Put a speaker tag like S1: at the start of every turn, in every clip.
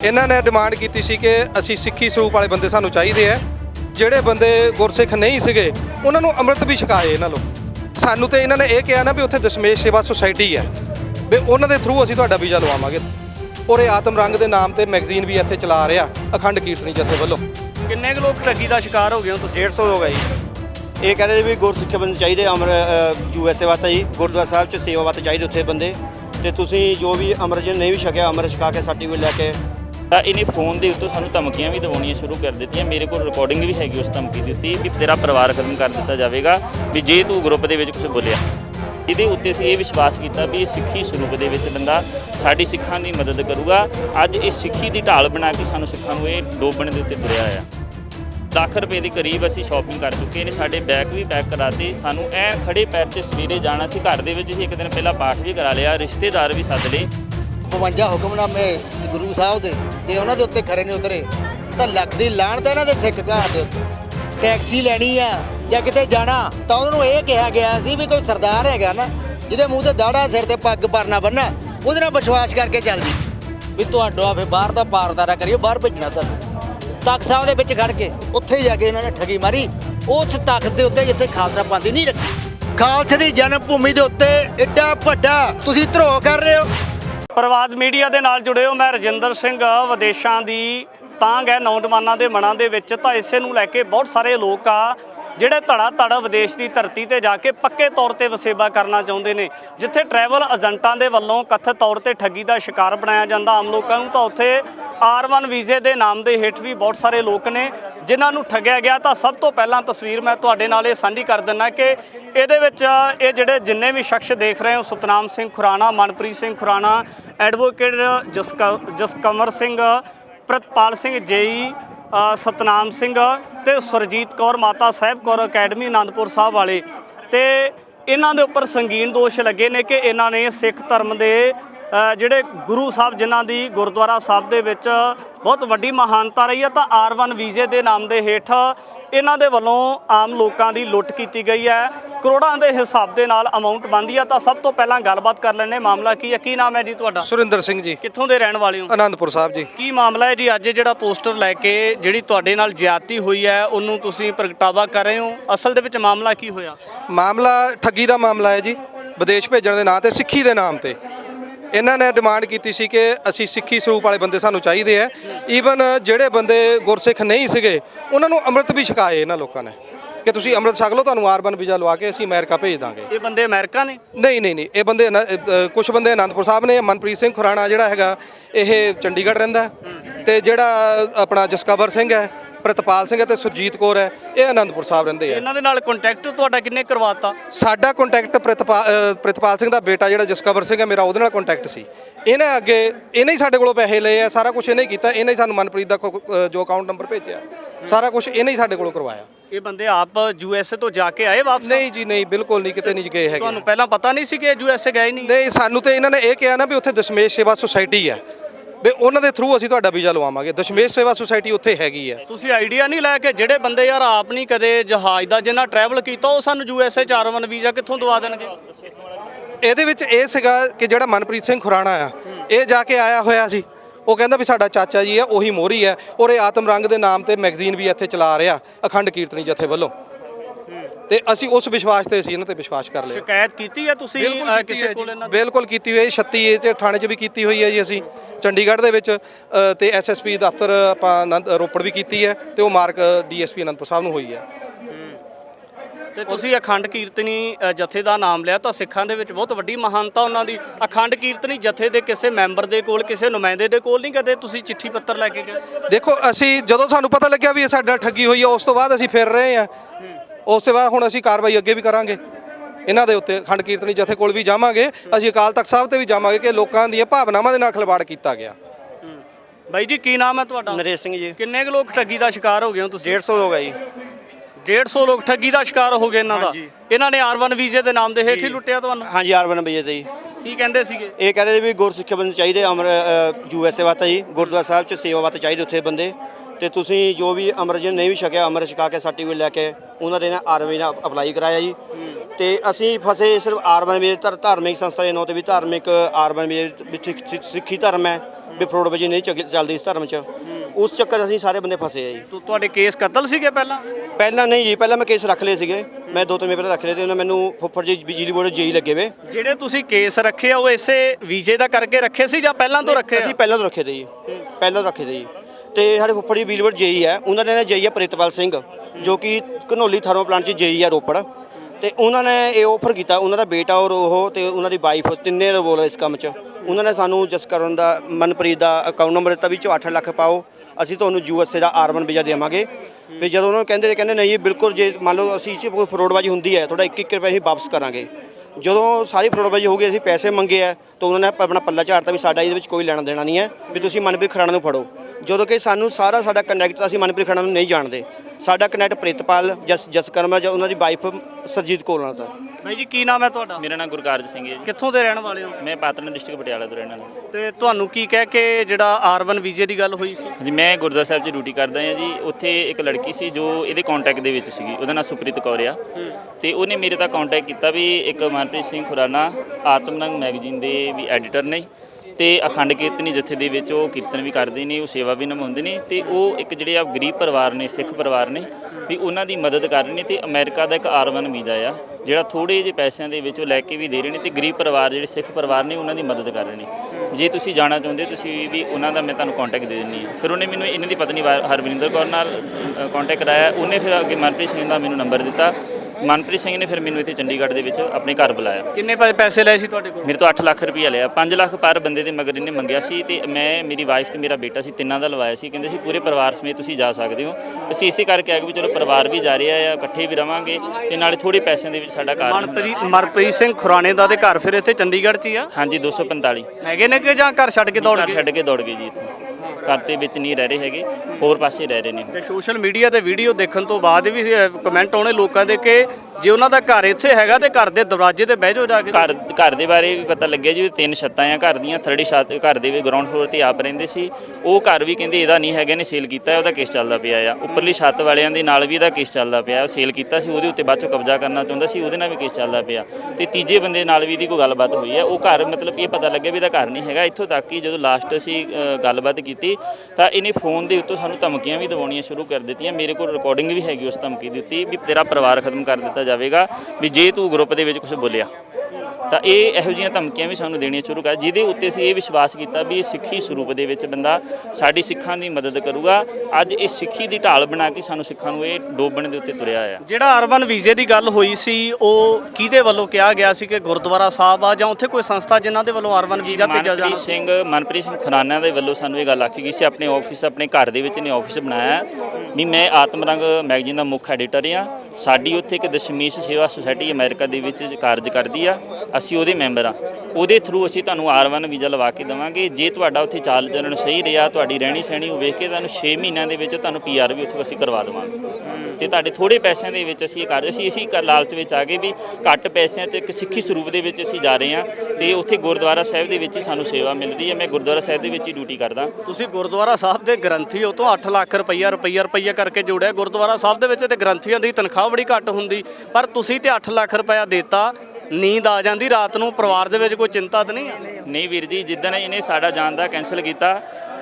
S1: ਇਹਨਾਂ ਨੇ ਡਿਮਾਂਡ ਕੀਤੀ ਸੀ ਕਿ ਅਸੀਂ ਸਿੱਖੀ ਸਰੂਪ ਵਾਲੇ ਬੰਦੇ ਸਾਨੂੰ ਚਾਹੀਦੇ ਆ। ਜਿਹੜੇ ਬੰਦੇ ਗੁਰਸਿੱਖ ਨਹੀਂ ਸੀਗੇ ਉਹਨਾਂ ਨੂੰ ਅੰਮ੍ਰਿਤ ਵੀ ਛਕਾਏ ਇਹਨਾਂ ਨੂੰ ਸਾਨੂੰ ਤੇ ਇਹਨਾਂ ਨੇ ਇਹ ਕਿਹਾ ਨਾ ਵੀ ਉੱਥੇ ਦਸ਼ਮੇਸ਼ ਸੇਵਾ ਸੁਸਾਇਟੀ ਹੈ। ਵੀ ਉਹਨਾਂ ਦੇ ਥਰੂ ਅਸੀਂ ਤੁਹਾਡਾ ਵੀਜ਼ਾ ਲਵਾਵਾਂਗੇ। ਔਰ ਇਹ ਆਤਮ ਰੰਗ ਦੇ ਨਾਮ ਤੇ ਮੈਗਜ਼ੀਨ ਵੀ ਇੱਥੇ ਚਲਾ ਰਿਹਾ ਅਖੰਡ ਕੀਰਤਨੀ ਜਥੇ ਵੱਲੋਂ।
S2: ਕਿੰਨੇ ਕੁ ਲੋਕ ਠੱਗੀ ਦਾ ਸ਼ਿਕਾਰ ਹੋ ਗਏ ਹੋ ਤੁਸੀਂ?
S3: 150 ਲੋਕ ਹੈ ਜੀ। ਇਹ ਕਹਿੰਦੇ ਜੀ ਵੀ ਗੁਰਸਿੱਖ ਬੰਦੇ ਚਾਹੀਦੇ ਅਮਰ ਯੂ ਐਸ ਏ ਵਾਸਤੇ ਜੀ। ਗੁਰਦੁਆਰਾ ਸਾਹਿਬ ਚ ਸੇਵਾ ਵਾਸਤੇ ਚਾਹੀਦੇ ਉੱਥੇ ਬੰਦੇ। ਤੇ ਤੁਸੀਂ ਜੋ ਵੀ ਅਮਰ ਜੀ ਨਹੀਂ ਵੀ ਛਕਿਆ ਅਮਰ ਛਕਾ ਕੇ ਸਰਟੀਫਿਕੇਟ ਲੈ ਕੇ
S4: ਤਾਂ ਇਹਨੇ ਫੋਨ ਦੇ ਉੱਤੇ ਸਾਨੂੰ ਧਮਕੀਆਂ ਵੀ ਦਿਵਾਉਣੀਆਂ ਸ਼ੁਰੂ ਕਰ ਦਿੱਤੀਆਂ। ਮੇਰੇ ਕੋਲ ਰਿਕਾਰਡਿੰਗ ਵੀ ਹੈਗੀ ਉਸ ਧਮਕੀ ਦੀ ਉੱਤੇ ਵੀ ਤੇਰਾ ਪਰਿਵਾਰ ਖਤਮ ਕਰ ਦਿੱਤਾ ਜਾਵੇਗਾ ਵੀ ਜੇ ਤੂੰ ਗਰੁੱਪ ਦੇ ਵਿੱਚ ਕੁਝ ਬੋਲਿਆ। ਇਹਦੇ ਉੱਤੇ ਅਸੀਂ ਇਹ ਵਿਸ਼ਵਾਸ ਕੀਤਾ ਵੀ ਇਹ ਸਿੱਖੀ ਸਰੂਪ ਦੇ ਵਿੱਚ ਬੰਦਾ ਸਾਡੀ ਸਿੱਖਾਂ ਦੀ ਮਦਦ ਕਰੂਗਾ। ਅੱਜ ਇਹ ਸਿੱਖੀ ਦੀ ਢਾਲ ਬਣਾ ਕੇ ਸਾਨੂੰ ਸਿੱਖਾਂ ਨੂੰ ਇਹ ਡੋਬਣ ਦੇ ਉੱਤੇ ਤੁਰਿਆ ਆ। ਲੱਖ ਰੁਪਏ ਦੇ ਕਰੀਬ ਅਸੀਂ ਸ਼ਾਪਿੰਗ ਕਰ ਚੁੱਕੇ ਨੇ, ਸਾਡੇ ਬੈਗ ਵੀ ਪੈਕ ਕਰਾਤੇ ਸਾਨੂੰ ਐ ਖੜੇ ਪੈਰ ਤੇ ਸਵੇਰੇ ਜਾਣਾ ਸੀ। ਘਰ ਦੇ ਵਿੱਚ ਅਸੀਂ ਇੱਕ ਦਿਨ ਪਹਿਲਾਂ ਪਾਠ ਵੀ ਕਰਾ ਲਿਆ, ਰਿਸ਼ਤੇਦਾਰ ਵੀ ਸੱਦ ਲਏ।
S5: 52 ਹੁਕਮਨਾਮੇ ਗੁਰੂ ਸਾਹਿਬ ਦੇ, ਜੇ ਉਹਨਾਂ ਦੇ ਉੱਤੇ ਖਰੇ ਨੇ ਉਤਰੇ, ਤਾਂ ਲੱਖ ਦੀ ਲਾਣ ਤਾਂ ਇਹਨਾਂ ਦੇ ਸਿੱਖ ਘਾਟ ਦੇ ਉੱਤੇ। ਟੈਕਸੀ ਲੈਣੀ ਆ ਜਾਂ ਕਿਤੇ ਜਾਣਾ, ਤਾਂ ਉਹਨਾਂ ਇਹ ਕਿਹਾ ਗਿਆ ਸੀ ਵੀ ਕੋਈ ਸਰਦਾਰ ਹੈਗਾ ਨਾ, ਜਿਹਦੇ ਮੂੰਹ ਤੇ ਦਾੜਾ ਸਿਰ ਤੇ ਪੱਗ ਪਰਨਾ ਬੰਨਾ ਉਹਦੇ ਨਾਲ ਵਿਸ਼ਵਾਸ ਕਰਕੇ ਚੱਲਦੀ। ਵੀ ਤੁਹਾਡਾ ਫੇ ਬਾਹਰ ਦਾ ਪਾਰਦਾਰਾ ਕਰੀਏ, ਬਾਹਰ ਭੇਜਣਾ ਤੁਹਾਨੂੰ। ਤਖਤ ਸਾਹਿਬ ਦੇ ਵਿੱਚ ਖੜ ਕੇ, ਉੱਥੇ ਜਾ ਕੇ ਇਹਨਾਂ ਨੇ ਠਗੀ ਮਾਰੀ। ਉਸ ਤਖਤ ਦੇ ਉੱਤੇ ਜਿੱਥੇ ਖਾਲਸਾ ਪਾਂਦੀ ਨਹੀਂ ਰੱਖੀ। ਖਾਲਸੇ ਦੀ ਜਨਮ ਭੂਮੀ ਦੇ ਉੱਤੇ ਐਡਾ ਵੱਡਾ ਤੁਸੀਂ ਧਰੋ ਕਰ ਰਹੇ ਹੋ।
S2: ਪ੍ਰਵਾਦ ਮੀਡੀਆ ਦੇ ਨਾਲ ਜੁੜੇ ਹੋ ਮੈਂ ਰਜਿੰਦਰ ਸਿੰਘ, ਵਿਦੇਸ਼ਾਂ ਦੀ ਤਾਂਗ ਹੈ, ਨੌਜਵਾਨਾਂ ਦੇ ਮਨਾਂ ਦੇ ਵਿੱਚ। ਤਾਂ ਇਸੇ ਨੂੰ ਲੈ ਕੇ ਬਹੁਤ ਸਾਰੇ ਲੋਕ ਆ, ਜਿਹੜੇ ਧੜਾ ਧੜ ਵਿਦੇਸ਼ ਦੀ ਧਰਤੀ ਤੇ ਜਾ ਕੇ ਪੱਕੇ ਤੌਰ ਤੇ ਵਸੇਬਾ ਕਰਨਾ ਚਾਹੁੰਦੇ ਨੇ। ਜਿੱਥੇ ਟਰੈਵਲ ਏਜੰਟਾਂ ਦੇ ਵੱਲੋਂ ਕਥਿਤ ਤੌਰ ਤੇ ਠੱਗੀ ਦਾ ਸ਼ਿਕਾਰ ਬਣਾਇਆ ਜਾਂਦਾ, ਆਮ ਲੋਕਾਂ ਨੂੰ ਤਾਂ ਉੱਥੇ ਆਰ1 ਵੀਜ਼ੇ ਦੇ ਨਾਮ ਦੇ ਹੇਠ ਵੀ ਬਹੁਤ ਸਾਰੇ ਲੋਕ ਨੇ। ਜਿਨ੍ਹਾਂ ਨੂੰ ਠੱਗਿਆ ਗਿਆ ਤਾਂ ਸਭ ਤੋਂ ਪਹਿਲਾਂ ਤਸਵੀਰ ਮੈਂ ਤੁਹਾਡੇ ਨਾਲ ਇਹ ਸਾਂਝੀ ਕਰ ਦਿੰਦਾ ਕਿ ਇਹਦੇ ਵਿੱਚ ਇਹ ਜਿਹੜੇ ਜਿੰਨੇ ਵੀ ਸ਼ਖਸ ਦੇਖ ਰਹੇ ਹੋ, ਸਤਨਾਮ ਸਿੰਘ ਖੁਰਾਣਾ, ਮਨਪ੍ਰੀਤ ਸਿੰਘ ਖੁਰਾਣਾ, ਐਡਵੋਕੇਟ ਜਸਕ- ਜਸਕਮਰ ਸਿੰਘ, ਪ੍ਰਤਪਾਲ ਸਿੰਘ ਜੇਈ ਸਤਨਾਮ ਸਿੰਘ ਤੇ ਸੁਰਜੀਤ ਕੌਰ, ਮਾਤਾ ਸਾਹਿਬ ਕੌਰ ਅਕੈਡਮੀ ਆਨੰਦਪੁਰ ਸਾਹਿਬ ਵਾਲੇ। ਤੇ ਇਹਨਾਂ ਦੇ ਉੱਪਰ ਸੰਗੀਨ ਦੋਸ਼ ਲੱਗੇ ਨੇ ਕਿ ਇਹਨਾਂ ਨੇ ਸਿੱਖ ਧਰਮ ਦੇ ਜਿਹੜੇ ਗੁਰੂ ਸਾਹਿਬ ਜਿਨ੍ਹਾਂ ਦੀ ਗੁਰਦੁਆਰਾ ਸਾਹਿਬ ਦੇ ਵਿੱਚ ਬਹੁਤ ਵੱਡੀ ਮਹਾਨਤਾ ਰਹੀ ਹੈ ਤਾਂ ਆਰ1 ਵੀਜ਼ੇ ਦੇ ਨਾਮ ਦੇ ਹੇਠ ਇਹਨਾਂ ਦੇ ਵੱਲੋਂ ਆਮ ਲੋਕਾਂ ਦੀ ਲੁੱਟ ਕੀਤੀ ਗਈ ਹੈ। ਕਰੋੜਾਂ ਦੇ ਹਿਸਾਬ ਦੇ ਨਾਲ ਅਮਾਉਂਟ ਬਣਦੀ ਆ ਤਾਂ ਸਭ ਤੋਂ ਪਹਿਲਾਂ ਗੱਲਬਾਤ ਕਰ ਲੈਣੇ ਮਾਮਲਾ ਕੀ ਹੈ? ਕੀ ਨਾਮ ਹੈ ਜੀ ਤੁਹਾਡਾ?
S1: ਸੁਰਿੰਦਰ ਸਿੰਘ ਜੀ।
S2: ਕਿੱਥੋਂ ਦੇ ਰਹਿਣ ਵਾਲੇ ਹੋ?
S1: ਆਨੰਦਪੁਰ ਸਾਹਿਬ ਜੀ।
S2: ਕੀ ਮਾਮਲਾ ਹੈ ਜੀ? ਅੱਜ ਜਿਹੜਾ ਪੋਸਟਰ ਲੈ ਕੇ ਜਿਹੜੀ ਤੁਹਾਡੇ ਨਾਲ ਜ਼ਿਆਦਤੀ ਹੋਈ ਹੈ ਉਹਨੂੰ ਤੁਸੀਂ ਪ੍ਰਗਟਾਵਾ ਕਰ ਰਹੇ ਹੋ? ਅਸਲ ਦੇ ਵਿੱਚ ਮਾਮਲਾ ਕੀ ਹੋਇਆ?
S1: ਮਾਮਲਾ ਠੱਗੀ ਦਾ ਮਾਮਲਾ ਹੈ ਜੀ। ਵਿਦੇਸ਼ ਭੇਜਣ ਦੇ ਨਾਂ ਤੇ ਸਿੱਖੀ ਦੇ ਨਾਮ ਤੇ। ਇਹਨਾਂ ਨੇ ਡਿਮਾਂਡ ਕੀਤੀ ਸੀ ਕਿ ਅਸੀਂ ਸਿੱਖੀ ਸਰੂਪ ਵਾਲੇ ਬੰਦੇ ਸਾਨੂੰ ਚਾਹੀਦੇ ਆ। ਈਵਨ ਜਿਹੜੇ ਬੰਦੇ ਗੁਰਸਿੱਖ ਨਹੀਂ ਸੀਗੇ ਉਹਨਾਂ ਨੂੰ ਅੰਮ੍ਰਿਤ ਵੀ ਛਕਾਏ ਇਹਨਾਂ ਲੋਕਾਂ ਨੇ। ਕਿ ਤੁਸੀਂ ਅੰਮ੍ਰਿਤ ਛਕ ਲਓ ਤੁਹਾਨੂੰ ਆਰਬਨ ਵੀਜ਼ਾ ਲਵਾ ਕੇ ਅਸੀਂ ਅਮਰੀਕਾ ਭੇਜ ਦਾਂਗੇ।
S2: ਇਹ ਬੰਦੇ ਅਮਰੀਕਾ ਨੇ?
S1: ਨਹੀਂ ਨਹੀਂ ਨਹੀਂ ਇਹ ਬੰਦੇ ਕੁਝ ਬੰਦੇ ਆਨੰਦਪੁਰ ਸਾਹਿਬ ਨੇ ਮਨਪ੍ਰੀਤ ਸਿੰਘ ਖੁਰਾਣਾ ਜਿਹੜਾ ਹੈਗਾ ਇਹ ਚੰਡੀਗੜ੍ਹ ਰਹਿੰਦਾ। ਤੇ ਜਿਹੜਾ ਆਪਣਾ ਜਸਕਵਰ ਸਿੰਘ ਹੈ ਪ੍ਰਤਪਾਲ ਸਿੰਘ ਹੈ ਤੇ ਸੁਰਜੀਤ ਕੌਰ ਹੈ ਇਹ ਆਨੰਦਪੁਰ ਸਾਹਿਬ ਰਹਿੰਦੇ ਆ।
S2: ਇਹਨਾਂ ਦੇ ਨਾਲ ਕੰਟੈਕਟ ਤੁਹਾਡਾ ਕਿੰਨੇ ਕਰਵਾਤਾ?
S1: ਸਾਡਾ ਕੰਟੈਕਟ ਪ੍ਰਿਤਪਾਲ ਸਿੰਘ ਦਾ ਬੇਟਾ ਜਿਹੜਾ ਜਸਕਵਰ ਸਿੰਘ ਹੈ ਮੇਰਾ ਉਹਦੇ ਨਾਲ ਕੰਟੈਕਟ ਸੀ। ਇਹਨੇ ਅੱਗੇ ਇਹਨੇ ਹੀ ਸਾਡੇ ਕੋਲੋਂ ਪੈਸੇ ਲਏ ਆ ਸਾਰਾ ਕੁਝ ਇਹਨੇ ਹੀ ਕੀਤਾ ਇਹਨੇ ਹੀ ਸਾਨੂੰ ਮਨਪ੍ਰੀਤ ਦਾ ਕੋ- ਅ, ਜੋ ਅਕਾਊਂਟ ਨੰਬਰ ਭੇਜਿਆ ਸਾਰਾ ਕੁਝ ਇਹਨੇ ਹੀ ਸਾਡੇ ਕੋਲੋਂ ਕਰਵਾਇਆ।
S2: ਇਹ ਬੰਦੇ ਆਪ ਯੂਐਸਏ ਤੋਂ ਜਾ ਕੇ ਆਏ ਵਾਪਸ?
S1: ਨਹੀਂ ਜੀ ਨਹੀਂ ਬਿਲਕੁਲ ਨਹੀਂ ਕਿਤੇ ਨਹੀਂ ਗਏ ਹੈਗੇ।
S2: ਤੁਹਾਨੂੰ ਪਹਿਲਾਂ ਪਤਾ ਨਹੀਂ ਸੀ ਕਿ ਯੂਐਸਏ ਗਏ ਨਹੀਂ?
S1: ਨਹੀਂ ਸਾਨੂੰ ਤੇ ਇਹਨਾਂ ਨੇ ਇਹ ਕਿਹਾ ਨਾ ਵੀ ਉੱਥੇ ਦਸ਼ਮੇਸ਼ ਸੇਵਾ ਸੁਸਾਇਟੀ ਹੈ। ਵੀ ਉਹਨਾਂ ਦੇ ਥਰੂ ਅਸੀਂ ਤੁਹਾਡਾ ਵੀਜ਼ਾ ਲਵਾਵਾਂਗੇ। ਦਸ਼ਮੇਸ਼ ਸੇਵਾ ਸੁਸਾਇਟੀ ਉੱਥੇ ਹੈਗੀ ਹੈ।
S2: ਤੁਸੀਂ ਆਈਡੀਆ ਨਹੀਂ ਲੈ ਕੇ ਜਿਹੜੇ ਬੰਦੇ ਯਾਰ ਆਪ ਨਹੀਂ ਕਦੇ ਜਹਾਜ਼ ਦਾ ਜਿੰਨਾ ਟਰੈਵਲ ਕੀਤਾ ਉਹ ਸਾਨੂੰ ਯੂਐਸਏ ਚਾਰਵਨ ਵੀਜ਼ਾ ਕਿੱਥੋਂ ਦਵਾ ਦੇਣਗੇ?
S1: ਇਹਦੇ ਵਿੱਚ ਇਹ ਸੀਗਾ ਕਿ ਜਿਹੜਾ ਮਨਪ੍ਰੀਤ ਸਿੰਘ ਖੁਰਾਣਾ ਆ ਇਹ ਜਾ ਕੇ ਆਇਆ ਹੋਇਆ ਸੀ। ਉਹ ਕਹਿੰਦਾ ਵੀ ਸਾਡਾ ਚਾਚਾ ਜੀ ਹੈ ਉਹੀ ਮੋਹਰੀ ਹੈ। ਔਰ ਇਹ ਆਤਮ ਰੰਗ ਦੇ ਨਾਮ ਤੇ ਮੈਗਜ਼ੀਨ ਵੀ ਇੱਥੇ ਚਲਾ ਰਿਹਾ ਅਖੰਡ ਕੀਰਤਨੀ ਜਥੇ ਵੱਲੋਂ। ਤੇ ਅਸੀਂ ਉਸ ਵਿਸ਼ਵਾਸ ਤੇ ਅਸੀਂ ਇਹਨਾਂ ਤੇ ਵਿਸ਼ਵਾਸ ਕਰ ਲਿਆ।
S2: ਸ਼ਿਕਾਇਤ ਕੀਤੀ ਹੈ ਤੁਸੀਂ
S1: ਬਿਲਕੁਲ ਕੀਤੀ
S2: ਕਿਸੇ
S1: ਹੈ
S2: ਕੋਲ
S1: ਜੀ
S2: ਇਹਨਾਂ ਦੀ?
S1: ਬਿਲਕੁਲ ਕੀਤੀ ਹੋਈ ਹੈ 36 ਏ ਤੇ ਥਾਣੇ 'ਚ ਵੀ ਕੀਤੀ ਹੋਈ ਹੈ ਜੀ ਅਸੀਂ। ਚੰਡੀਗੜ੍ਹ ਦੇ ਵਿੱਚ ਅ, ਤੇ ਐਸਐਸਪੀ ਦਫ਼ਤਰ ਆਪਾਂ ਆਨੰਦ ਰੋਪੜ ਵੀ ਕੀਤੀ ਹੈ ਤੇ ਉਹ ਮਾਰਕ ਡੀਐਸਪੀ ਅਨੰਦਪੁਰ ਸਾਹਿਬ ਨੂੰ ਹੋਈ ਹੈ।
S2: ਤੇ ਤੁਸੀਂ ਅਖੰਡ ਕੀਰਤਨੀ ਅ, ਜਥੇ ਦਾ ਨਾਮ ਲਿਆ ਤਾਂ ਸਿੱਖਾਂ ਦੇ ਵਿੱਚ ਬਹੁਤ ਵੱਡੀ ਮਹਾਨਤਾ ਉਹਨਾਂ ਦੀ। ਅਖੰਡ ਕੀਰਤਨੀ ਜਥੇ ਦੇ ਕਿਸੇ ਮੈਂਬਰ ਦੇ ਕੋਲ ਕਿਸੇ ਨੁਮਾਇੰਦੇ ਦੇ ਕੋਲ ਨਹੀਂ ਕਦੇ ਤੁਸੀਂ ਚਿੱਠੀ ਪੱਤਰ ਲੈ ਕੇ ਗਏ?
S1: ਦੇਖੋ ਅਸੀਂ ਜਦੋਂ ਸਾਨੂੰ ਪਤਾ ਲੱਗਿਆ ਵੀ ਇਹ ਸਾਡਾ ਠੱਗੀ ਹੋਈ ਹੈ ਉਸ ਤੋਂ ਬਾਅਦ ਅਸੀਂ ਫਿਰ ਰਹੇ ਹਾਂ। ਉਸ ਤੋਂ ਬਾਅਦ ਹੁਣ ਅਸੀਂ ਕਾਰਵਾਈ ਅੱਗੇ ਵੀ ਕਰਾਂਗੇ। ਇਹਨਾਂ ਦੇ ਉੱਤੇ ਖੰਡ ਕੀਰਤਨੀ ਜਥੇ ਕੋਲ ਵੀ ਜਾਵਾਂਗੇ। ਅਸੀਂ ਅਕਾਲ ਤਖਤ ਸਾਹਿਬ ਤੇ ਵੀ ਜਾਵਾਂਗੇ ਕਿ ਲੋਕਾਂ ਦੀਆਂ ਭਾਵਨਾਵਾਂ ਦੇ ਨਾਲ ਖਿਲਵਾੜ ਕੀਤਾ ਗਿਆ।
S2: ਬਾਈ ਜੀ ਕੀ ਨਾਮ ਹੈ ਤੁਹਾਡਾ?
S3: ਨਰੇਸ਼ ਸਿੰਘ ਜੀ।
S2: ਕਿੰਨੇ ਕੁ ਲੋਕ ਠੱਗੀ ਦਾ ਸ਼ਿਕਾਰ ਹੋ ਗਏ ਹੋ ਤੁਸੀਂ?
S3: 150 ਲੋਕ ਹੈ ਜੀ।
S2: 150 ਲੋਕ ਠੱਗੀ ਦਾ ਸ਼ਿਕਾਰ ਹੋ ਗਏ ਇਹਨਾਂ ਦਾ। ਇਹਨਾਂ ਨੇ ਆਰ1 ਵੀਜ਼ੇ ਦੇ ਨਾਮ ਦੇ ਹੇਠ ਹੀ ਲੁੱਟਿਆ ਤੁਹਾਨੂੰ?
S3: ਹਾਂਜੀ ਆਰਬਨ ਬਈਏ ਤੇ ਜੀ।
S2: ਕੀ ਕਹਿੰਦੇ ਸੀਗੇ?
S3: ਇਹ ਕਹਿੰਦੇ ਵੀ ਗੁਰਸਿੱਖ ਬੰਦੇ ਚਾਹੀਦੇ ਅਮਰ ਯੂ ਐਸ ਏ ਵਾਸਤੇ ਜੀ। ਗੁਰਦੁਆਰਾ ਸਾਹਿਬ ਚ ਸੇਵਾ ਵਾਸਤੇ ਚਾਹੀਦੇ ਉੱਥੇ ਬੰਦੇ। ਤੇ ਤੁਸੀਂ ਜੋ ਵੀ ਅਮਰ ਜੀ ਨਹੀਂ ਵੀ ਛਕਿਆ ਅਮਰ ਛਕਾ ਕੇ ਸਰਟੀਫਿਕੇਟ ਲੈ ਕੇ ਉਹਨਾਂ ਦੇ ਨਾਲ ਆਰਮੀ ਨਾਲ ਅਪਲਾਈ ਕਰਾਇਆ ਜੀ। ਤੇ ਅਸੀਂ ਫਸੇ ਸਿਰਫ ਆਰਬਨ ਵਿੱਚ ਧਾਰਮਿਕ ਸੰਸਥਾ ਦੇ ਨਾਂ ਤੇ ਵੀ ਧਾਰਮਿਕ ਆਰਬਨ ਵਿੱਚ ਸਿੱਖੀ ਧਰਮ ਹੈ ਵੀ ਫਰੋਡਬਾਜ਼ੀ ਨਹੀਂ ਚੱਲ- ਚੱਲਦੀ ਇਸ ਧਰਮ 'ਚ। ਉਸ ਚੱਕਰ ਅਸੀਂ ਸਾਰੇ ਬੰਦੇ ਫਸੇ ਆ ਜੀ।
S2: ਤੋ ਤੁਹਾਡੇ ਕੇਸ ਕਤਲ ਸੀਗੇ ਪਹਿਲਾਂ?
S3: ਪਹਿਲਾਂ ਨਹੀਂ ਜੀ ਪਹਿਲਾਂ ਮੈਂ ਕੇਸ ਰੱਖ ਲਏ ਸੀਗੇ। ਮੈਂ ਦੋ ਤਿੰਨ ਪਹਿਲਾਂ ਰੱਖ ਲਏ ਤੇ ਉਹਨਾਂ ਮੈਨੂੰ ਫੁੱਫੜ ਜੀ ਬਿਜਲੀ ਬੋਰਡ ਜੇਈ ਲੱਗੇ ਵੇ।
S2: ਜਿਹੜੇ ਤੁਸੀਂ ਕੇਸ ਰੱਖੇ ਆ ਉਹ ਇਸੇ ਵੀਜ਼ੇ ਦਾ ਕਰਕੇ ਰੱਖੇ ਸੀ ਜਾਂ ਪਹਿਲਾਂ ਤੋਂ ਰੱਖੇ
S3: ਅਸੀਂ ਪਹਿਲਾਂ ਤੋਂ ਰੱਖੇ ਤੇ ਜੀ। ਪਹਿਲਾਂ ਤੋਂ ਰੱਖੇ ਤੇ ਜੀ। ਤੇ ਸਾਡੇ ਫੁੱਫੜ ਜੀ ਬਿਜਲੀ ਬੋਰਡ ਜੇਈ ਹੈ। ਉਹਨਾਂ ਦੇ ਨਾਲ ਜੇਈ ਹੈ ਪ੍ਰਿਤਪਾਲ ਸਿੰਘ, ਜੋ ਕਿ ਘਨੌਲੀ ਥਰਮਲ ਪਲਾਂਟ 'ਚ ਜੇਈ ਹੈ ਰੋਪੜ। ਤੇ ਉਹਨਾਂ ਨੇ ਇਹ ਆਫਰ ਕੀਤਾ, ਉਹਨਾਂ ਦਾ ਬੇਟਾ ਔਰ ਉਹ ਤੇ ਉਹਨਾਂ ਦੀ ਵਾਈਫ ਤਿੰਨੇ ਰੋਲ ਇਸ ਕੰਮ 'ਚ। ਉਹਨਾਂ ਨੇ ਸਾਨੂੰ ਜਸਕਰਨ ਦਾ, ਮਨਪ੍ਰੀਤ ਦਾ ਅਕਾਊਂਟ ਨੰਬਰ ਦਿੱਤਾ ਵੀ ਚੋਂ 8 ਲੱਖ ਪਾਓ, ਅਸੀਂ ਤੁਹਾਨੂੰ ਯੂਐਸਏ ਦਾ ਆਰ1 ਵੀਜ਼ਾ ਦੇਵਾਂਗੇ। ਵੀ ਜਦੋਂ ਉਹਨਾਂ ਨੂੰ ਕਹਿੰਦੇ ਕਹਿੰਦੇ ਨਹੀਂ ਇਹ ਬਿਲਕੁਲ ਜੇ ਮੰਨ ਲਓ ਅਸੀਂ ਇਹ 'ਚ ਕੋਈ ਫਰੋਡਬਾਜ਼ੀ ਹੁੰਦੀ ਹੈ, ਤੁਹਾਡਾ 1 1 ਰੁਪਏ ਅਸੀਂ ਵਾਪਸ ਕਰਾਂਗੇ। ਜਦੋਂ ਸਾਰੀ ਫਰੋਡਬਾਜ਼ੀ ਹੋ ਗਈ, ਅਸੀਂ ਪੈਸੇ ਮੰਗੇ ਆ, ਤਾਂ ਉਹਨਾਂ ਨੇ ਆਪਣਾ ਪੱਲਾ ਝਾੜਤਾ ਵੀ ਸਾਡਾ ਇਹਦੇ ਵਿੱਚ ਕੋਈ ਲੈਣਾ ਦੇਣਾ ਨਹੀਂ ਹੈ, ਵੀ ਤੁਸੀਂ ਮਨਪ੍ਰੀਤ ਖਰਾਣਾ ਨੂੰ ਫੜੋ। ਜਦੋਂ ਕਿ ਸਾਨੂੰ ਸਾਰਾ ਸਾਡਾ ਕਨੈਕਟ ਅਸੀਂ ਮਨਪ੍ਰੀਤ ਖਰਾਣਾ ਨੂੰ ਨਹੀਂ ਜਾਣਦੇ। ਸਾਡਾ ਕਨੈਕਟ ਪ੍ਰਿਤਪਾਲ ਜਸ ਜਸਕਰਮਾ ਜਾਂ ਉਹਨਾਂ ਦੀ ਵਾਈਫ ਸਰਜੀਤ ਕੌਰ ਨਾਲ ਤਾਂ।
S2: ਬਾਈ ਜੀ ਕੀ ਨਾਮ ਹੈ ਤੁਹਾਡਾ?
S4: ਮੇਰਾ ਨਾਮ ਗੁਰਕਾਰਜ ਸਿੰਘ ਹੈ ਜੀ।
S2: ਕਿੱਥੋਂ ਦੇ ਰਹਿਣ ਵਾਲੇ ਹੋ?
S4: ਮੈਂ ਪਾਤੜਾਂ ਡਿਸਟ੍ਰਿਕਟ ਪਟਿਆਲਾ ਤੋਂ ਰਹਿਣ ਵਾਲਾ।
S2: ਤੇ ਤੁਹਾਨੂੰ ਕੀ ਕਹਿ ਕੇ ਜਿਹੜਾ R1 ਵੀਜ਼ੇ ਦੀ ਗੱਲ ਹੋਈ ਸੀ?
S4: ਜੀ ਮੈਂ ਗੁਰਦੁਆਰਾ ਸਾਹਿਬ 'ਚ ਡਿਊਟੀ ਕਰਦਾ ਹਾਂ ਜੀ। ਉੱਥੇ ਇੱਕ ਲੜਕੀ ਸੀ ਜੋ ਇਹਦੇ ਕੰਟੈਕਟ ਦੇ ਵਿੱਚ ਸੀਗੀ। ਉਹਦਾ ਨਾਮ ਸੁਪ੍ਰੀਤ ਕੌਰ ਆ। ਤੇ ਉਹਨੇ ਮੇਰੇ ਤੱਕ ਕੰਟੈਕਟ ਕੀਤਾ ਵੀ ਇੱਕ ਮਨਪ੍ਰੀਤ ਸਿੰਘ ਖੁਰਾਨਾ ਆਤਮਨੰਗ ਮੈਗਜ਼ੀਨ ਦੇ ਵੀ ਐਡੀਟਰ ਨੇ। ਤੇ ਅਖੰਡ ਕੀਰਤਨੀ ਜਥੇ ਦੇ ਵਿੱਚ ਉਹ ਕੀਰਤਨ ਵੀ ਕਰਦੇ ਨੇ, ਉਹ ਸੇਵਾ ਵੀ ਨਿਭਾਉਂਦੇ ਨੇ ਤੇ ਉਹ ਇੱਕ ਜਿਹੜੇ ਆ ਗਰੀਬ ਪਰਿਵਾਰ ਨੇ, ਸਿੱਖ ਪਰਿਵਾਰ ਨੇ ਵੀ ਉਹਨਾਂ ਦੀ ਮਦਦ ਕਰ ਰਹੇ ਨੇ ਤੇ ਅਮਰੀਕਾ ਦਾ ਇੱਕ ਆਰ1 ਵੀਜ਼ਾ ਆ, ਜਿਹੜਾ ਥੋੜੇ ਜਿਹੇ ਪੈਸਿਆਂ ਦੇ ਵਿੱਚ ਉਹ ਲੈ ਕੇ ਵੀ ਦੇ ਰਹੇ ਨੇ ਤੇ ਗਰੀਬ ਪਰਿਵਾਰ ਜਿਹੜੇ ਸਿੱਖ ਪਰਿਵਾਰ ਨੇ ਉਹਨਾਂ ਦੀ ਮਦਦ ਕਰ ਰਹੇ ਨੇ। ਜੇ ਤੁਸੀਂ ਜਾਣਾ ਚਾਹੁੰਦੇ, ਤੁਸੀਂ ਵੀ ਉਹਨਾਂ ਦਾ ਮੈਂ ਤੁਹਾਨੂੰ ਕੰਟੈਕਟ ਦੇ ਦਿੰਨੀ ਆ ਫਿਰ ਉਹਨੇ ਮੈਨੂੰ, ਇਹਨਾਂ ਦੀ ਪਤਨੀ ਵਾ- ਹਰਵਿੰਦਰ ਕੌਰ ਨਾਲ ਕੰਟੈਕਟ ਕਰਾਇਆ, ਉਹਨੇ ਫਿਰ ਅੱਗੇ ਮਨਪ੍ਰੀਤ ਸਿੰਘ ਦਾ ਮੈਨੂੰ ਨੰਬਰ ਦਿੱਤਾ। ਮਨਪ੍ਰੀਤ ਸਿੰਘ ਨੇ ਫਿਰ ਮੈਨੂੰ ਇੱਥੇ ਚੰਡੀਗੜ੍ਹ ਦੇ ਵਿੱਚ ਆਪਣੇ ਘਰ ਬੁਲਾਇਆ।
S2: ਕਿੰਨੇ ਪੈ- ਪੈਸੇ ਲਏ ਸੀ ਤੁਹਾਡੇ ਕੋਲ?
S4: ਮੇਰੇ ਤੋਂ 8 ਲੱਖ ਰੁਪਈਆ ਲਿਆ। 5 ਲੱਖ ਪਰ ਬੰਦੇ ਦੇ ਮਗਰ ਇਹਨੇ ਮੰਗਿਆ ਸੀ ਤੇ ਮੈਂ ਮੇਰੀ ਵਾਈਫ ਤੇ ਮੇਰਾ ਬੇਟਾ ਸੀ ਤਿੰਨਾਂ ਦਾ ਲਵਾਇਆ ਸੀ। ਕਹਿੰਦੇ ਸੀ ਪੂਰੇ ਪਰਿਵਾਰ ਸਮੇਤ ਤੁਸੀਂ ਜਾ ਸਕਦੇ ਹੋ। ਅਸੀਂ ਇਸੇ ਕਰਕੇ ਆ ਕਿ ਵੀ ਚਲੋ ਪਰਿਵਾਰ ਵੀ ਜਾ ਰਿਹਾ ਆ ਇਕੱਠੇ ਵੀ ਰਵਾਂਗੇ ਤੇ ਨਾਲੇ ਥੋੜੇ ਪੈਸਿਆਂ ਦੇ ਵਿੱਚ ਸਾਡਾ ਘਰ ਵੀ
S2: ਮਨਪ੍ਰੀਤ ਮਨਪ੍ਰੀਤ ਸਿੰਘ ਖੁਰਾਣੇ ਦਾ ਦੇ ਘਰ ਫਿਰ ਇੱਥੇ ਚੰਡੀਗੜ੍ਹ 'ਚ ਹੀ ਆ?
S4: ਹਾਂਜੀ 245
S2: ਹੈਗੇ ਨੇ ਕਿ ਜਾਂ ਘਰ ਛੱਡ ਕੇ ਦੌੜ
S4: ਘਰ
S2: ਗਏ?
S4: ਛੱਡ ਕੇ ਦੌੜ ਗਏ ਜੀ ਇੱਥੋਂ। ਘਰ ਦੇ ਵਿੱਚ ਨਹੀਂ ਰਹਿ ਰਹੇ ਹੈਗੇ ਹੋਰ ਪਾਸੇ ਰਹਿ ਰਹੇ ਨੇ
S2: ਤੇ ਸੋਸ਼ਲ ਮੀਡੀਆ ਤੇ ਵੀਡੀਓ ਦੇਖਣ ਤੋਂ ਬਾਅਦ ਵੀ ਕਮੈਂਟ ਆਉਣੇ ਲੋਕਾਂ ਦੇ ਕਿ ਜੇ ਉਹਨਾਂ ਦਾ ਘਰ ਇੱਥੇ ਹੈਗਾ ਤੇ ਘਰ ਦੇ ਦਰਵਾਜ਼ੇ ਤੇ ਬਹਿ ਜਾਓ ਜਾ ਕੇ
S4: ਘਰ ਘਰ ਦੇ ਬਾਰੇ ਵੀ ਪਤਾ ਲੱਗਿਆ ਜੀ ਤਿੰਨ ਛੱਤਾਂ ਆ ਘਰ ਦੀਆਂ ਥਰਡੀ ਛੱਤ ਘਰ ਦੇ ਵੀ ਗਰਾਊਂਡ ਫਲੋਰ ਤੇ ਆਪ ਰਹਿੰਦੇ ਸੀ। ਉਹ ਘਰ ਵੀ ਕਹਿੰਦੇ ਇਹਦਾ ਨਹੀਂ ਹੈਗਾ ਨੇ ਸੇਲ ਕੀਤਾ ਉਹਦਾ ਕੇਸ ਚੱਲਦਾ ਪਿਆ ਆ। ਉੱਪਰਲੀ ਛੱਤ ਵਾਲਿਆਂ ਦੇ ਨਾਲ ਵੀ ਇਹਦਾ ਕੇਸ ਚੱਲਦਾ ਪਿਆ ਉਹ ਸੇਲ ਕੀਤਾ ਸੀ ਉਹਦੇ ਉੱਤੇ ਬਾਅਦ ਚੋਂ ਕਬਜ਼ਾ ਕਰਨਾ ਚਾਹੁੰਦਾ ਸੀ ਉਹਦੇ ਨਾਲ ਵੀ ਕੇਸ ਚੱਲਦਾ ਪਿਆ। ਤੇ ਤੀਜੇ ਬੰਦੇ ਨਾਲ ਵੀ ਇਹਦੀ ਕੋਈ ਗੱਲਬਾਤ ਹੋਈ ਹੈ ਉਹ ਘਰ ਮਤਲਬ ਇਹ ਪਤਾ ਲੱਗਿਆ ਵੀ ਇਹਦਾ ਘਰ ਨਹੀਂ ਹੈਗਾ ਇੱਥੋਂ ਤੱਕ ਕਿ ਜਦੋਂ ਲਾਸਟ ਅਸੀਂ ਅ, ਗੱਲਬਾਤ ਕੀਤੀ ਤਾਂ ਇਹਨੇ ਫੋਨ ਦੇ ਉੱਤੋਂ ਸਾਨੂੰ ਧਮਕੀਆਂ ਵੀ ਦਿਵਾਉਣੀਆਂ ਸ਼ੁਰੂ ਕਰ ਦਿੱਤੀਆਂ। ਮੇਰੇ ਕੋਲ ਰਿਕਾਰਡਿੰਗ ਵੀ ਹੈਗੀ ਉਸ ਧਮਕੀ ਦੀ ਉੱਤੇ ਵੀ ਤੇਰਾ ਪਰਿਵਾਰ ਖਤਮ ਕਰ ਦਿੱਤਾ ਜਾਵੇਗਾ ਵੀ ਜੇ ਤੂੰ ਗਰੁੱਪ ਦੇ ਵਿੱਚ ਕੁਝ ਬੋਲਿਆ। ਤਾਂ ਇਹ ਇਹੋ ਜਿਹੀਆਂ ਧਮਕੀਆਂ ਵੀ ਸਾਨੂੰ ਦੇਣੀਆਂ ਸ਼ੁਰੂ ਕਰ ਜਿਹਦੇ ਉੱਤੇ ਅਸੀਂ ਇਹ ਵਿਸ਼ਵਾਸ ਕੀਤਾ ਵੀ ਇਹ ਸਿੱਖੀ ਸਰੂਪ ਦੇ ਵਿੱਚ ਬੰਦਾ ਸਾਡੀ ਸਿੱਖਾਂ ਦੀ ਮਦਦ ਕਰੂਗਾ। ਅੱਜ ਇਹ ਸਿੱਖੀ ਦੀ ਢਾਲ ਬਣਾ ਕੇ ਸਾਨੂੰ ਸਿੱਖਾਂ ਨੂੰ ਇਹ ਡੋਬਣ ਦੇ ਉੱਤੇ ਤੁਰਿਆ ਆ
S2: ਜਿਹੜਾ ਅਰਬਨ ਵੀਜ਼ੇ ਦੀ ਗੱਲ ਹੋਈ ਸੀ ਉਹ ਕਿਹਦੇ ਵੱਲੋਂ ਕਿਹਾ ਗਿਆ ਸੀ ਕਿ ਗੁਰਦੁਆਰਾ ਸਾਹਿਬ ਆ ਜਾਂ ਉੱਥੇ ਕੋਈ ਸੰਸਥਾ ਜਿਨ੍ਹਾਂ ਦੇ ਵੱਲੋਂ ਅਰਬਨ ਵੀਜ਼ਾ ਭੇਜਿਆ ਜਾਣਾ?
S4: ਮਨਪ੍ਰੀਤ ਸਿੰਘ ਮਨਪ੍ਰੀਤ ਸਿੰਘ ਖੁਰਾਨਾ ਦੇ ਵੱਲੋਂ ਸਾਨੂੰ ਇਹ ਗੱਲ ਆਖੀ ਗਈ ਸੀ। ਆਪਣੇ ਆਫਿਸ ਆਪਣੇ ਘਰ ਦੇ ਵਿੱਚ ਨੇ ਆਫਿਸ ਬਣਾਇਆ। ਹੈ ਵੀ ਮੈਂ ਆਤਮਰੰਗ ਮੈਗਜ਼ੀਨ ਦਾ ਮੁੱਖ ਐਡੀਟਰ ਆ ਸਾਡੀ ਉੱਥੇ ਇੱਕ ਦਸ਼ਮੇਸ਼ ਸੇਵਾ ਸੁਸਾਇਟੀ ਅਮਰੀਕਾ ਦੇ ਵਿੱਚ ਕਾਰਜ ਕਰਦੀ ਆ। ਅਸੀਂ ਉਹਦੇ ਮੈਂਬਰ ਆ ਉਹਦੇ ਥਰੂ ਅਸੀਂ ਤੁਹਾਨੂੰ R1 ਵੀਜ਼ਾ ਲਵਾ ਕੇ ਦੇਵਾਂਗੇ। ਜੇ ਤੁਹਾਡਾ ਉੱਥੇ ਚਾਲ ਚੱਲਣ ਸਹੀ ਰਿਹਾ, ਤੁਹਾਡੀ ਰਹਿਣੀ ਸਹਿਣੀ, ਉਹ ਵੇਖ ਕੇ ਤੁਹਾਨੂੰ 6 ਮਹੀਨਿਆਂ ਦੇ ਵਿੱਚ ਤੁਹਾਨੂੰ PR ਵੀ ਉੱਥੋਂ ਅਸੀਂ ਕਰਵਾ ਦੇਵਾਂਗੇ। ਤੇ ਤੁਹਾਡੇ ਥੋੜੇ ਪੈਸਿਆਂ ਦੇ ਵਿੱਚ ਅਸੀਂ ਇਹ ਕਰ ਅਸੀਂ ਇਸੀ ਕਰ ਲਾਲਚ ਵਿੱਚ ਆ ਗਏ ਵੀ ਘੱਟ ਪੈਸਿਆਂ 'ਚ ਇੱਕ ਸਿੱਖੀ ਸਰੂਪ ਦੇ ਵਿੱਚ ਅਸੀਂ ਜਾ ਰਹੇ ਹਾਂ ਤੇ ਉੱਥੇ ਗੁਰਦੁਆਰਾ ਸਾਹਿਬ ਦੇ ਵਿੱਚ ਹੀ ਸਾਨੂੰ ਸੇਵਾ ਮਿਲ ਰਹੀ ਹੈ। ਮੈਂ ਗੁਰਦੁਆਰਾ ਸਾਹਿਬ ਦੇ ਵਿੱਚ ਹੀ ਡਿਊਟੀ ਕਰਦਾ।
S2: ਤੁਸੀਂ ਗੁਰਦੁਆਰਾ ਸਾਹਿਬ ਦੇ ਗ੍ਰੰਥੀ ਹੋ ਤੋਂ 8 ਲੱਖ ਰੁਪਈਆ ਰੁਪਈਆ ਰੁਪਈਆ ਕਰਕੇ ਜੋੜਿਆ। ਗੁਰਦੁਆਰਾ ਸਾਹਿਬ ਦੇ ਵਿੱਚ ਤੇ ਗ੍ਰੰਥੀਆਂ ਦੀ ਤਨਖਾਹ ਬੜੀ ਘੱਟ ਹੁੰਦੀ ਪਰ ਤੁਸੀਂ ਤੇ 8 ਲੱਖ ਰੁਪਇਆ ਦਿੱਤਾ ਨੀਂਦ ਆ ਜਾਂਦੀ ਰਾਤ ਨੂੰ ਪਰਿਵਾਰ ਦੇ ਵਿੱਚ ਕੋਈ ਚਿੰਤਾ ਤਾਂ ਨਹੀਂ
S4: ਨਹੀਂ ਵੀਰ ਜੀ ਜਿੱਦਣ ਇਹਨੇ ਸਾਡਾ ਜਾਣ ਦਾ ਕੈਨਸਲ ਕੀਤਾ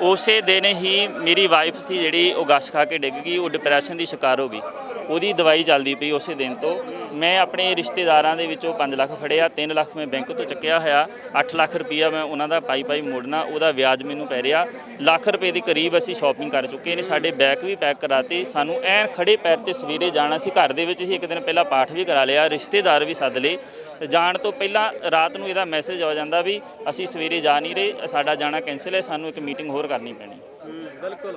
S4: ਉਸੇ ਦਿਨ ਹੀ ਮੇਰੀ ਵਾਈਫ ਸੀ ਜਿਹੜੀ ਉਹ ਗਸ਼ ਖਾ ਕੇ ਡਿੱਗ ਗਈ, ਉਹ ਡਿਪਰੈਸ਼ਨ ਦੀ ਸ਼ਿਕਾਰ ਹੋ ਗਈ। ਉਹਦੀ ਦਵਾਈ ਚੱਲਦੀ ਪਈ ਉਸੇ ਦਿਨ ਤੋਂ। ਮੈਂ ਆਪਣੇ ਰਿਸ਼ਤੇਦਾਰਾਂ ਦੇ ਵਿੱਚੋਂ 5 ਲੱਖ ਫੜਿਆ 3 ਲੱਖ ਮੈਂ ਬੈਂਕ ਤੋਂ ਚੱਕਿਆ ਹੋਇਆ 8 ਲੱਖ ਰੁਪਈਆ ਮੈਂ ਉਹਨਾਂ ਦਾ ਪਾਈ ਪਾਈ ਮੋੜਨਾ, ਉਹਦਾ ਵਿਆਜ ਮੈਨੂੰ ਪੈ ਰਿਹਾ। ਲੱਖ ਰੁਪਏ ਦੇ ਕਰੀਬ ਅਸੀਂ ਸ਼ਾਪਿੰਗ ਕਰ ਚੁੱਕੇ ਨੇ, ਸਾਡੇ ਬੈਗ ਵੀ ਪੈਕ ਕਰਾਤੇ, ਸਾਨੂੰ ਐਨ ਖੜੇ ਪੈਰ ਤੇ ਸਵੇਰੇ ਜਾਣਾ ਸੀ। ਘਰ ਦੇ ਵਿੱਚ ਹੀ ਇੱਕ ਦਿਨ ਪਹਿਲਾਂ ਪਾਠ ਵੀ ਕਰਾ ਲਿਆ, ਰਿਸ਼ਤੇਦਾਰ ਵੀ ਸੱਦ ਲਏ। ਜਾਣ ਤੋਂ ਪਹਿਲਾਂ ਰਾਤ ਨੂੰ ਇਹਦਾ ਮੈਸੇਜ ਆ ਜਾਂਦਾ ਵੀ ਅਸੀਂ ਸਵੇਰੇ ਜਾ ਨਹੀਂ ਰਹੇ, ਸਾਡਾ ਜਾਣਾ ਕੈਂਸਲ ਹੈ, ਸਾਨੂੰ ਇੱਕ ਮੀਟਿੰਗ ਹੋਰ ਕਰਨੀ ਪੈਣੀ।
S2: ਬਿਲਕੁਲ।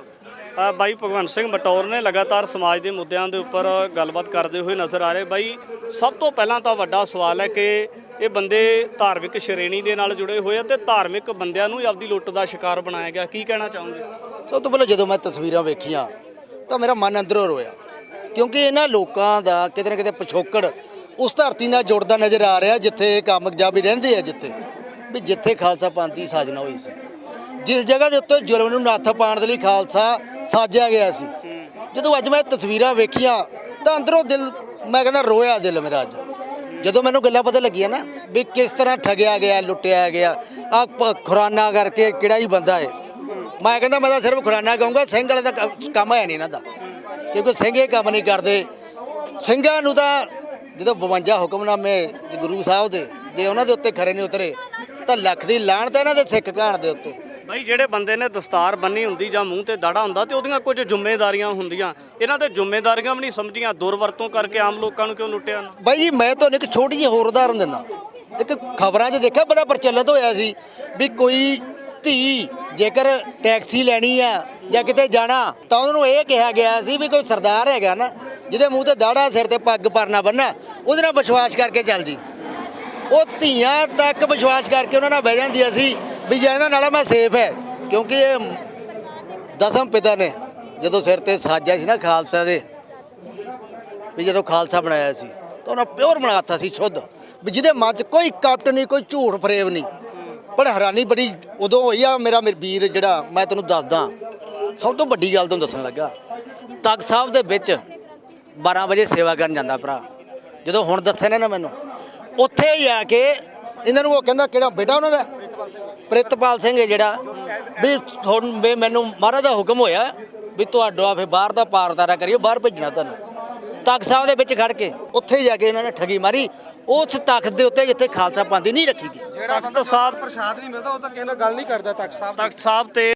S2: ਬਾਈ ਭਗਵੰਤ ਸਿੰਘ ਬਟੌਰ ਨੇ ਲਗਾਤਾਰ ਸਮਾਜ ਦੇ ਮੁੱਦਿਆਂ ਦੇ ਉੱਪਰ ਗੱਲਬਾਤ ਕਰਦੇ ਹੋਏ ਨਜ਼ਰ ਆ ਰਹੇ। ਬਾਈ, ਸਭ ਤੋਂ ਪਹਿਲਾਂ ਤਾਂ ਵੱਡਾ ਸਵਾਲ ਹੈ ਕਿ ਇਹ ਬੰਦੇ ਧਾਰਮਿਕ ਸ਼੍ਰੇਣੀ ਦੇ ਨਾਲ ਜੁੜੇ ਹੋਏ ਆ ਤੇ ਧਾਰਮਿਕ ਬੰਦਿਆਂ ਨੂੰ ਆਪਦੀ ਲੁੱਟ ਦਾ ਸ਼ਿਕਾਰ ਬਣਾਇਆ ਗਿਆ। ਕੀ ਕਹਿਣਾ ਚਾਹੋਗੇ?
S5: ਸਭ ਤੋਂ ਪਹਿਲਾਂ ਜਦੋਂ ਮੈਂ ਤਸਵੀਰਾਂ ਵੇਖੀਆਂ, ਤਾਂ ਮੇਰਾ ਮਨ ਅੰਦਰੋਂ ਰੋਇਆ। ਕਿਉਂਕਿ ਇਹਨਾਂ ਲੋਕਾਂ ਦਾ ਕਿਤੇ ਨਾ ਕਿਤੇ ਪਿਛੋਕੜ ਉਸ ਧਰਤੀ ਨਾਲ ਜੁੜਦਾ ਨਜ਼ਰ ਆ ਰਿਹਾ ਜਿੱਥੇ ਇਹ ਕਾਮਯਾਬੀ ਰਹਿੰਦੇ ਆ ਜਿੱਥੇ। ਵੀ ਜਿੱਥੇ ਖਾਲਸਾ ਪੰਥ ਦੀ ਸਾਜਨਾ ਹੋਈ ਸੀ। ਜਿਸ ਜਗ੍ਹਾ ਦੇ ਉੱਤੇ ਜ਼ੁਲਮ ਨੂੰ ਨੱਥ ਪਾਉਣ ਦੇ ਲਈ ਖਾਲਸਾ ਸਾਜਿਆ ਗਿਆ ਸੀ। ਜਦੋਂ ਅੱਜ ਮੈਂ ਤਸਵੀਰਾਂ ਵੇਖੀਆਂ, ਤਾਂ ਅੰਦਰੋਂ ਦਿਲ, ਮੈਂ ਕਹਿੰਦਾ ਰੋਇਆ ਦਿਲ ਮੇਰਾ ਅੱਜ। ਜਦੋਂ ਮੈਨੂੰ ਗੱਲਾਂ ਪਤਾ ਲੱਗੀਆਂ ਨਾ ਵੀ ਕਿਸ ਤਰ੍ਹਾਂ ਠਗਿਆ ਗਿਆ, ਲੁੱਟਿਆ ਗਿਆ ਆ ਖੁਰਾਨਾ ਕਰਕੇ ਕਿਹੜਾ ਹੀ ਬੰਦਾ ਹੈ ਮੈਂ ਕਹਿੰਦਾ ਮੈਂ ਤਾਂ ਸਿਰਫ ਖੁਰਾਨਾ ਕਹੂੰਗਾ, ਸਿੰਘ ਵਾਲੇ ਦਾ ਕੰਮ- ਕੰਮ ਹੈ ਨਹੀਂ ਇਹਨਾਂ ਦਾ। ਕਿਉਂਕਿ ਸਿੰਘ ਇਹ ਕੰਮ ਨਹੀਂ ਕਰਦੇ। ਸਿੰਘਾਂ ਨੂੰ ਤਾਂ ਜਦੋਂ 52 ਹੁਕਮਨਾਮੇ ਗੁਰੂ ਸਾਹਿਬ ਦੇ, ਜੇ ਉਹਨਾਂ ਦੇ ਉੱਤੇ ਖਰੇ ਨਹੀਂ ਉਤਰੇ, ਤਾਂ ਲੱਖ ਦੀ ਲਾਹਣ ਤਾਂ ਇਹਨਾਂ ਦੇ ਸਿੱਖ ਘਾਣ ਦੇ ਉੱਤੇ।
S2: ਬਾਈ ਜਿਹੜੇ ਬੰਦੇ ਨੇ ਦਸਤਾਰ ਬੰਨੀ ਹੁੰਦੀ ਜਾਂ ਮੂੰਹ ਤੇ ਦਾੜਾ ਹੁੰਦਾ ਤੇ ਉਹਦੀਆਂ ਕੁਝ ਜ਼ਿੰਮੇਵਾਰੀਆਂ ਹੁੰਦੀਆਂ। ਇਹਨਾਂ ਤੇ ਜ਼ਿੰਮੇਵਾਰੀਆਂ ਵੀ ਨਹੀਂ ਸਮਝੀਆਂ, ਦੁਰਵਰਤੋਂ ਕਰਕੇ ਆਮ ਲੋਕਾਂ ਨੂੰ ਕਿਉਂ ਲੁੱਟਿਆ
S5: ਬਾਈ ਜੀ, ਮੈਂ ਤੁਹਾਨੂੰ ਇੱਕ ਛੋਟੀ ਜਿਹੀ ਹੋਰ ਉਦਾਹਰਨ ਦਿੰਦਾ। ਇੱਕ ਖਬਰਾਂ 'ਚ ਦੇਖਿਆ, ਬੜਾ ਪ੍ਰਚਲਿਤ ਹੋਇਆ ਸੀ ਵੀ ਕੋਈ ਧੀ ਜੇਕਰ ਟੈਕਸੀ ਲੈਣੀ ਆ ਜਾਂ ਕਿਤੇ ਜਾਣਾ, ਤਾਂ ਉਹਨੂੰ ਇਹ ਕਿਹਾ ਗਿਆ ਸੀ ਵੀ ਕੋਈ ਸਰਦਾਰ ਹੈਗਾ ਨਾ, ਜਿਹਦੇ ਮੂੰਹ ਤੇ ਦਾੜਾ, ਸਿਰ ਤੇ ਪੱਗ ਪਰਨਾ ਬੰਨਾ ਉਹਦੇ ਨਾਲ ਵਿਸ਼ਵਾਸ ਕਰਕੇ ਚੱਲ ਜੀ। ਉਹ ਧੀਆਂ ਤੱਕ ਵਿਸ਼ਵਾਸ ਕਰਕੇ ਉਹਨਾਂ ਨਾਲ ਬਹਿ ਜਾਂਦੀਆਂ ਸੀ ਵੀ ਜੇ ਇਹਨਾਂ ਨਾਲ ਮੈਂ ਸੇਫ ਹੈ, ਕਿਉਂਕਿ ਇਹ ਦਸਮ ਪਿਤਾ ਨੇ, ਜਦੋਂ ਸਿਰ ਤੇ ਸਾਜਿਆ ਸੀ ਨਾ ਖਾਲਸਾ ਦੇ, ਵੀ ਜਦੋਂ ਖਾਲਸਾ ਬਣਾਇਆ ਸੀ, ਤਾਂ ਉਹਨਾਂ ਪਿਓਰ ਬਣਾਤਾ ਸੀ ਸ਼ੁੱਧ, ਵੀ ਜਿਹਦੇ ਮਨ 'ਚ ਕੋਈ ਕਪਟ ਨਹੀਂ, ਕੋਈ ਝੂਠ ਫਰੇਬ ਨਹੀਂ। ਪਰ ਹੈਰਾਨੀ ਬੜੀ ਉਦੋਂ ਹੋਈ ਆ, ਮੇਰਾ ਮੇਰੇ ਵੀਰ ਜਿਹੜਾ ਮੈਂ ਤੈਨੂੰ ਦੱਸਦਾ, ਸਭ ਤੋਂ ਵੱਡੀ ਗੱਲ ਤੁਹਾਨੂੰ ਦੱਸਣ ਲੱਗਾ, ਤਖਤ ਸਾਹਿਬ ਦੇ ਵਿੱਚ 12 ਵਜੇ ਸੇਵਾ ਕਰਨ ਜਾਂਦਾ ਭਰਾ, ਜਦੋਂ ਹੁਣ ਦੱਸਿਆ ਨਾ ਮੈਨੂੰ, ਉੱਥੇ ਹੀ ਆ ਕੇ ਇਹਨਾਂ ਨੂੰ ਉਹ ਕਹਿੰਦਾ, ਕਿਹੜਾ ਬੇਟਾ ਉਹਨਾਂ ਦਾ? ਪ੍ਰਿਤਪਾਲ ਸਿੰਘ ਹੈ ਜਿਹੜਾ ਵੀ ਤੁਹਾਨੂੰ ਵੀ ਮੈਨੂੰ ਮਹਾਰਾਜ ਦਾ ਹੁਕਮ ਹੋਇਆ ਵੀ ਤੁਹਾਡਾ ਫੇ ਬਾਹਰ ਦਾ ਪਾਰਦਾਰਾ ਕਰਿਓ ਬਾਹਰ ਭੇਜਣਾ ਤੁਹਾਨੂੰ। ਤਖਤ ਸਾਹਿਬ ਦੇ ਵਿੱਚ ਖੜ ਕੇ ਉੱਥੇ ਜਾ ਕੇ ਇਹਨਾਂ ਨੇ ਠਗੀ ਮਾਰੀ ਉਸ ਤਖਤ ਦੇ ਉੱਤੇ ਜਿੱਥੇ ਖਾਲਸਾ ਪਾਂਦੀ ਨਹੀਂ ਰੱਖੀ ਗਈ।
S2: ਤਖਤ ਸਾਹਿਬ
S1: ਪ੍ਰਸ਼ਾਦ ਨਹੀਂ ਮਿਲਦਾ ਉਹ ਤਾਂ ਕਿਸੇ ਨਾਲ ਗੱਲ ਨਹੀਂ ਕਰਦਾ ਤਖਤ ਸਾਹਿਬ
S2: ਤਖਤ ਸਾਹਿਬ ਤੇ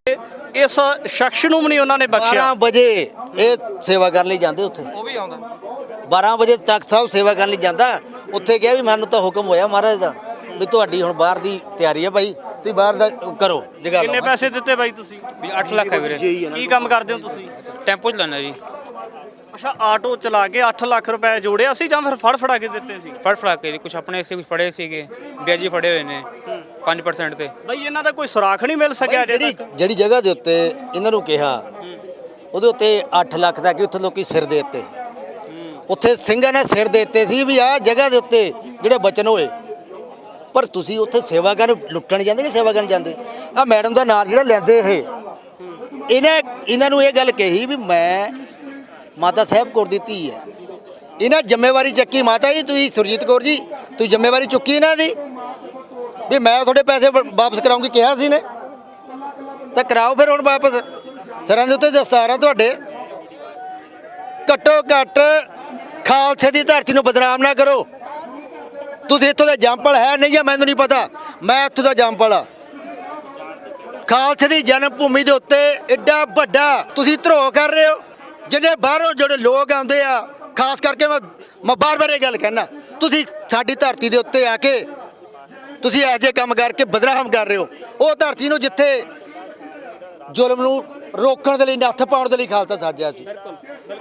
S2: ਇਸ ਸ਼ਖਸ ਨੂੰ ਵੀ ਨਹੀਂ ਉਹਨਾਂ ਨੇ ਬਖਸ਼ਿਆ।
S5: 12 ਵਜੇ ਇਹ ਸੇਵਾ ਕਰਨ ਲਈ ਜਾਂਦੇ ਉੱਥੇ।
S1: ਉਹ ਵੀ ਆਉਂਦਾ।
S5: 12 ਵਜੇ ਤਖਤ ਸਾਹਿਬ ਸੇਵਾ ਕਰਨ ਲਈ ਜਾਂਦਾ ਉੱਥੇ ਗਿਆ ਵੀ ਮੈਨੂੰ ਤਾਂ ਹੁਕਮ ਹੋਇਆ ਮਹਾਰਾਜ ਦਾ। ਵੀ ਤੁਹਾਡੀ ਹੁਣ ਬਾਹਰ ਦੀ ਤਿਆਰੀ ਹੈ ਭਾਈ ਤੁਸੀਂ ਬਾਹਰ ਦਾ ਕਰੋ ਜਗਾ
S2: ਕਿੰਨੇ ਪੈਸੇ ਦਿੱਤੇ ਬਾਈ ਤੁਸੀਂ?
S6: ਵੀ 8 ਲੱਖ ਹੈ ਵੀਰੇ।
S2: ਕੀ ਕੰਮ ਕਰਦੇ ਹੋ ਤੁਸੀਂ?
S6: ਟੈਂਪੋ ਚਲਾਉਣਾ ਜੀ।
S2: ਅੱਛਾ ਆਟੋ ਚਲਾ ਕੇ 8 ਲੱਖ ਰੁਪਏ ਜੋੜਿਆ ਸੀ ਜਾਂ ਫਿਰ ਫੜ ਫੜਾ ਕੇ ਦਿੱਤੇ ਸੀ?
S6: ਫੜ ਫੜਾ ਕੇ ਕੁਝ ਆਪਣੇ ਸੇ ਕੁਝ ਫੜੇ ਸੀਗੇ ਵਿਆਜੀ ਫੜੇ ਹੋਏ ਨੇ 5% ਤੇ।
S2: ਬਾਈ ਇਹਨਾਂ ਦਾ ਕੋਈ ਸੁਰਾਖ ਨਹੀਂ ਮਿਲ ਸਕਿਆ
S5: ਜਿਹੜੀ ਜਿਹੜੀ ਜਗ੍ਹਾ ਦੇ ਉੱਤੇ ਇਹਨਾਂ ਨੂੰ ਕਿਹਾ ਉਹਦੇ ਉੱਤੇ 8 ਲੱਖ ਦਾ ਕਿ ਉੱਥੇ ਲੋਕੀ ਸਿਰ ਦੇ ਦਿੱਤੇ। ਉੱਥੇ ਸਿੰਘਾਂ ਨੇ ਸਿਰ ਦੇ ਦਿੱਤੇ ਸੀ ਵੀ ਆਹ ਜਗ੍ਹਾ ਦੇ ਉੱਤੇ ਜਿਹੜੇ ਬਚਨ ਹੋਏ। ਪਰ ਤੁਸੀਂ ਉੱਥੇ ਸੇਵਾ ਕਰਨ, ਲੁੱਟਣ ਜਾਂਦੇ ਕਿ ਸੇਵਾ ਕਰਨ ਜਾਂਦੇ? ਆ ਮੈਡਮ ਦਾ ਨਾਮ ਜਿਹੜਾ ਲੈਂਦੇ ਇਹ। ਇਹਨਾਂ ਇਹਨਾਂ ਨੂੰ ਇਹ ਗੱਲ ਕਹੀ ਵੀ ਮੈਂ ਮਾਤਾ ਸਾਹਿਬ ਕੌਰ ਦੀ ਧੀ ਹੈ। ਇਹਨਾਂ ਜ਼ਿੰਮੇਵਾਰੀ ਚੱਕੀ ਮਾਤਾ ਜੀ, ਤੁਸੀਂ ਸੁਰਜੀਤ ਕੌਰ ਜੀ, ਤੁਸੀਂ ਜ਼ਿੰਮੇਵਾਰੀ ਚੁੱਕੀ ਇਹਨਾਂ ਦੀ? ਵੀ ਮੈਂ ਤੁਹਾਡੇ ਪੈਸੇ ਵਾ- ਵਾਪਸ ਕਰਾਉਂਗੀ ਕਿਹਾ ਸੀ ਨੇ ਤਾਂ ਕਰਾਓ ਫਿਰ ਹੁਣ ਵਾਪਸ। ਸਰਾਂ ਦੇ ਉੱਤੇ ਦਸਤਾਰ ਆ ਤੁਹਾਡੇ। ਘੱਟੋ ਘੱਟ ਖਾਲਸੇ ਦੀ ਧਰਤੀ ਨੂੰ ਬਦਨਾਮ ਨਾ ਕਰੋ। ਤੁਸੀਂ ਇੱਥੋਂ ਦਾ ਜੰਪਲ ਹੈ ਨਹੀਂ ਹੈ ਮੈਨੂੰ ਨਹੀਂ ਪਤਾ। ਮੈਂ ਇੱਥੋਂ ਦਾ ਜੰਪਲ ਆ। ਖਾਲਸੇ ਦੀ ਜਨਮ ਭੂਮੀ ਦੇ ਉੱਤੇ ਐਡਾ ਵੱਡਾ ਤੁਸੀਂ ਧਰੋਹ ਕਰ ਰਹੇ ਹੋ ਜਿਹੜੇ ਬਾਹਰੋਂ ਜਿਹੜੇ ਲੋਕ ਆਉਂਦੇ ਆ ਖਾਸ ਕਰਕੇ ਮੈਂ ਮੈਂ ਬਾਰ-ਬਾਰ ਇਹ ਗੱਲ ਕਹਿਣਾ ਤੁਸੀਂ ਸਾਡੀ ਧਰਤੀ ਦੇ ਉੱਤੇ ਆ ਕੇ ਤੁਸੀਂ ਇਹੋ ਜਿਹੇ ਕੰਮ ਕਰਕੇ ਬਦਨਾਮ ਕਰ ਰਹੇ ਹੋ। ਉਹ ਧਰਤੀ ਨੂੰ ਜਿੱਥੇ ਜ਼ੁਲਮ ਨੂੰ ਰੋਕਣ ਦੇ ਲਈ ਨੱਥ ਪਾਉਣ ਦੇ ਲਈ ਖਾਲਸਾ ਸਾਜਿਆ ਸੀ।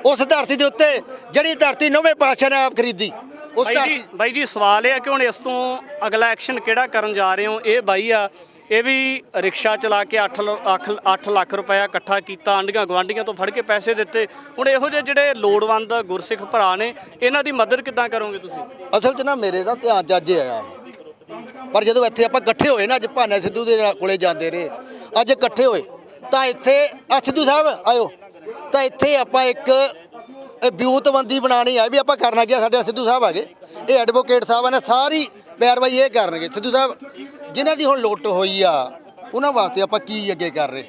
S5: ਉਸ ਧਰਤੀ ਦੇ ਉੱਤੇ ਜਿਹੜੀ ਧਰਤੀ ਨਵੇਂ ਪਾਤਸ਼ਾਹ ਨੇ ਆਪ ਖਰੀਦੀ ਉਸ
S2: ਬਾਈ ਜੀ
S5: ਧਰਤੀ
S2: ਬਾਈ ਜੀ ਸਵਾਲ ਇਹ ਹੈ ਕਿ ਹੁਣ ਇਸ ਤੋਂ ਅਗਲਾ ਐਕਸ਼ਨ ਕਿਹੜਾ ਕਰਨ ਜਾ ਰਹੇ ਹੋ? ਇਹ ਬਾਈ ਆ ਇਹ ਵੀ ਰਿਕਸ਼ਾ ਚਲਾ ਕੇ 8 8 ਲੱਖ ਰੁਪਇਆ ਇਕੱਠਾ ਕੀਤਾ ਆਂਡੀਆਂ ਗਵਾਂਡੀਆਂ ਤੋਂ ਫੜ ਕੇ ਪੈਸੇ ਦਿੱਤੇ। ਹੁਣ ਇਹੋ ਜਿਹੇ ਜਿਹੜੇ ਲੋੜਵੰਦ ਗੁਰਸਿੱਖ ਭਰਾ ਨੇ ਇਹਨਾਂ ਦੀ ਮਦਦ ਕਿੱਦਾਂ ਕਰੋਗੇ ਤੁਸੀਂ?
S5: ਅਸਲ 'ਚ ਨਾ ਮੇਰੇ ਦਾ ਧਿਆਨ ਹੀ ਆਇਆ ਹੈ ਪਰ ਜਦੋਂ ਇੱਥੇ ਆਪਾਂ ਇਕੱਠੇ ਹੋਏ ਨਾ ਅੱਜ ਭਾਨਾ ਸਿੱਧੂ ਦੇ ਕੋਲੇ ਜਾਂਦੇ ਰਹੇ। ਅੱਜ ਇਕੱਠੇ ਹੋਏ। ਤਾਂ ਇੱਥੇ ਆ ਸਿੱਧੂ ਸਾਹਿਬ ਆਇਓ। ਤਾਂ ਇੱਥੇ ਆਪਾਂ ਇੱਕ ਇਹ ਵਿਊਤਬੰਦੀ ਬਣਾਣੀ ਹੈ ਵੀ ਆਪਾਂ ਕਰਨਾ ਕੀ ਸਾਡੇ ਸਿੱਧੂ ਸਾਹਿਬ ਆਗੇ ਇਹ ਐਡਵੋਕੇਟ ਸਾਹਿਬ ਨੇ ਸਾਰੀ ਪੈਰਵਾਈ ਇਹ ਕਰਨਗੇ। ਸਿੱਧੂ ਸਾਹਿਬ, ਜਿਨ੍ਹਾਂ ਦੀ ਹੁਣ ਲੁੱਟ ਹੋਈ ਆ, ਉਹਨਾਂ ਵਾਸਤੇ ਆਪਾਂ ਕੀ ਅੱਗੇ ਕਰ ਰਹੇ?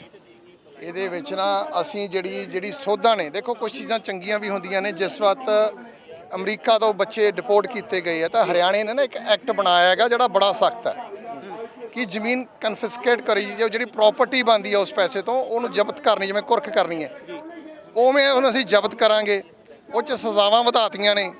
S7: ਇਹਦੇ ਵਿੱਚ ਨਾ ਅਸੀਂ ਜਿਹੜੀ ਜਿਹੜੀ ਸੋਧਾਂ ਨੇ, ਦੇਖੋ ਕੁਝ ਚੀਜ਼ਾਂ ਚੰਗੀਆਂ ਵੀ ਹੁੰਦੀਆਂ ਨੇ, ਜਿਸ ਵਕਤ ਅਮਰੀਕਾ ਤੋਂ ਬੱਚੇ ਡਿਪੋਰਟ ਕੀਤੇ ਗਏ ਆ, ਤਾਂ ਹਰਿਆਣੇ ਨੇ ਨਾ ਇੱਕ ਐਕਟ ਬਣਾਇਆ ਹੈਗਾ ਜਿਹੜਾ ਬੜਾ ਸਖਤ ਹੈ। ਕਿ ਜ਼ਮੀਨ ਕਨਫਿਸਕੇਟ ਕਰੀ ਜੋ ਜਿਹੜੀ ਪ੍ਰਾਪਰਟੀ ਬਣਦੀ ਆ ਉਸ ਪੈਸੇ ਤੋਂ, ਉਹਨੂੰ ਜ਼ਬਤ ਕਰਨੀ, ਜਿਵੇਂ ਕੁਰਕ ਕਰਨੀ ਹੈ। ਉਵੇਂ ਉਹਨੂੰ ਅਸੀਂ ਜ਼ਬਤ ਕਰਾਂਗੇ। ਉਹ ਚ ਸਜ਼ਾਵਾਂ ਵਧਾਤੀਆਂ ਨੇ।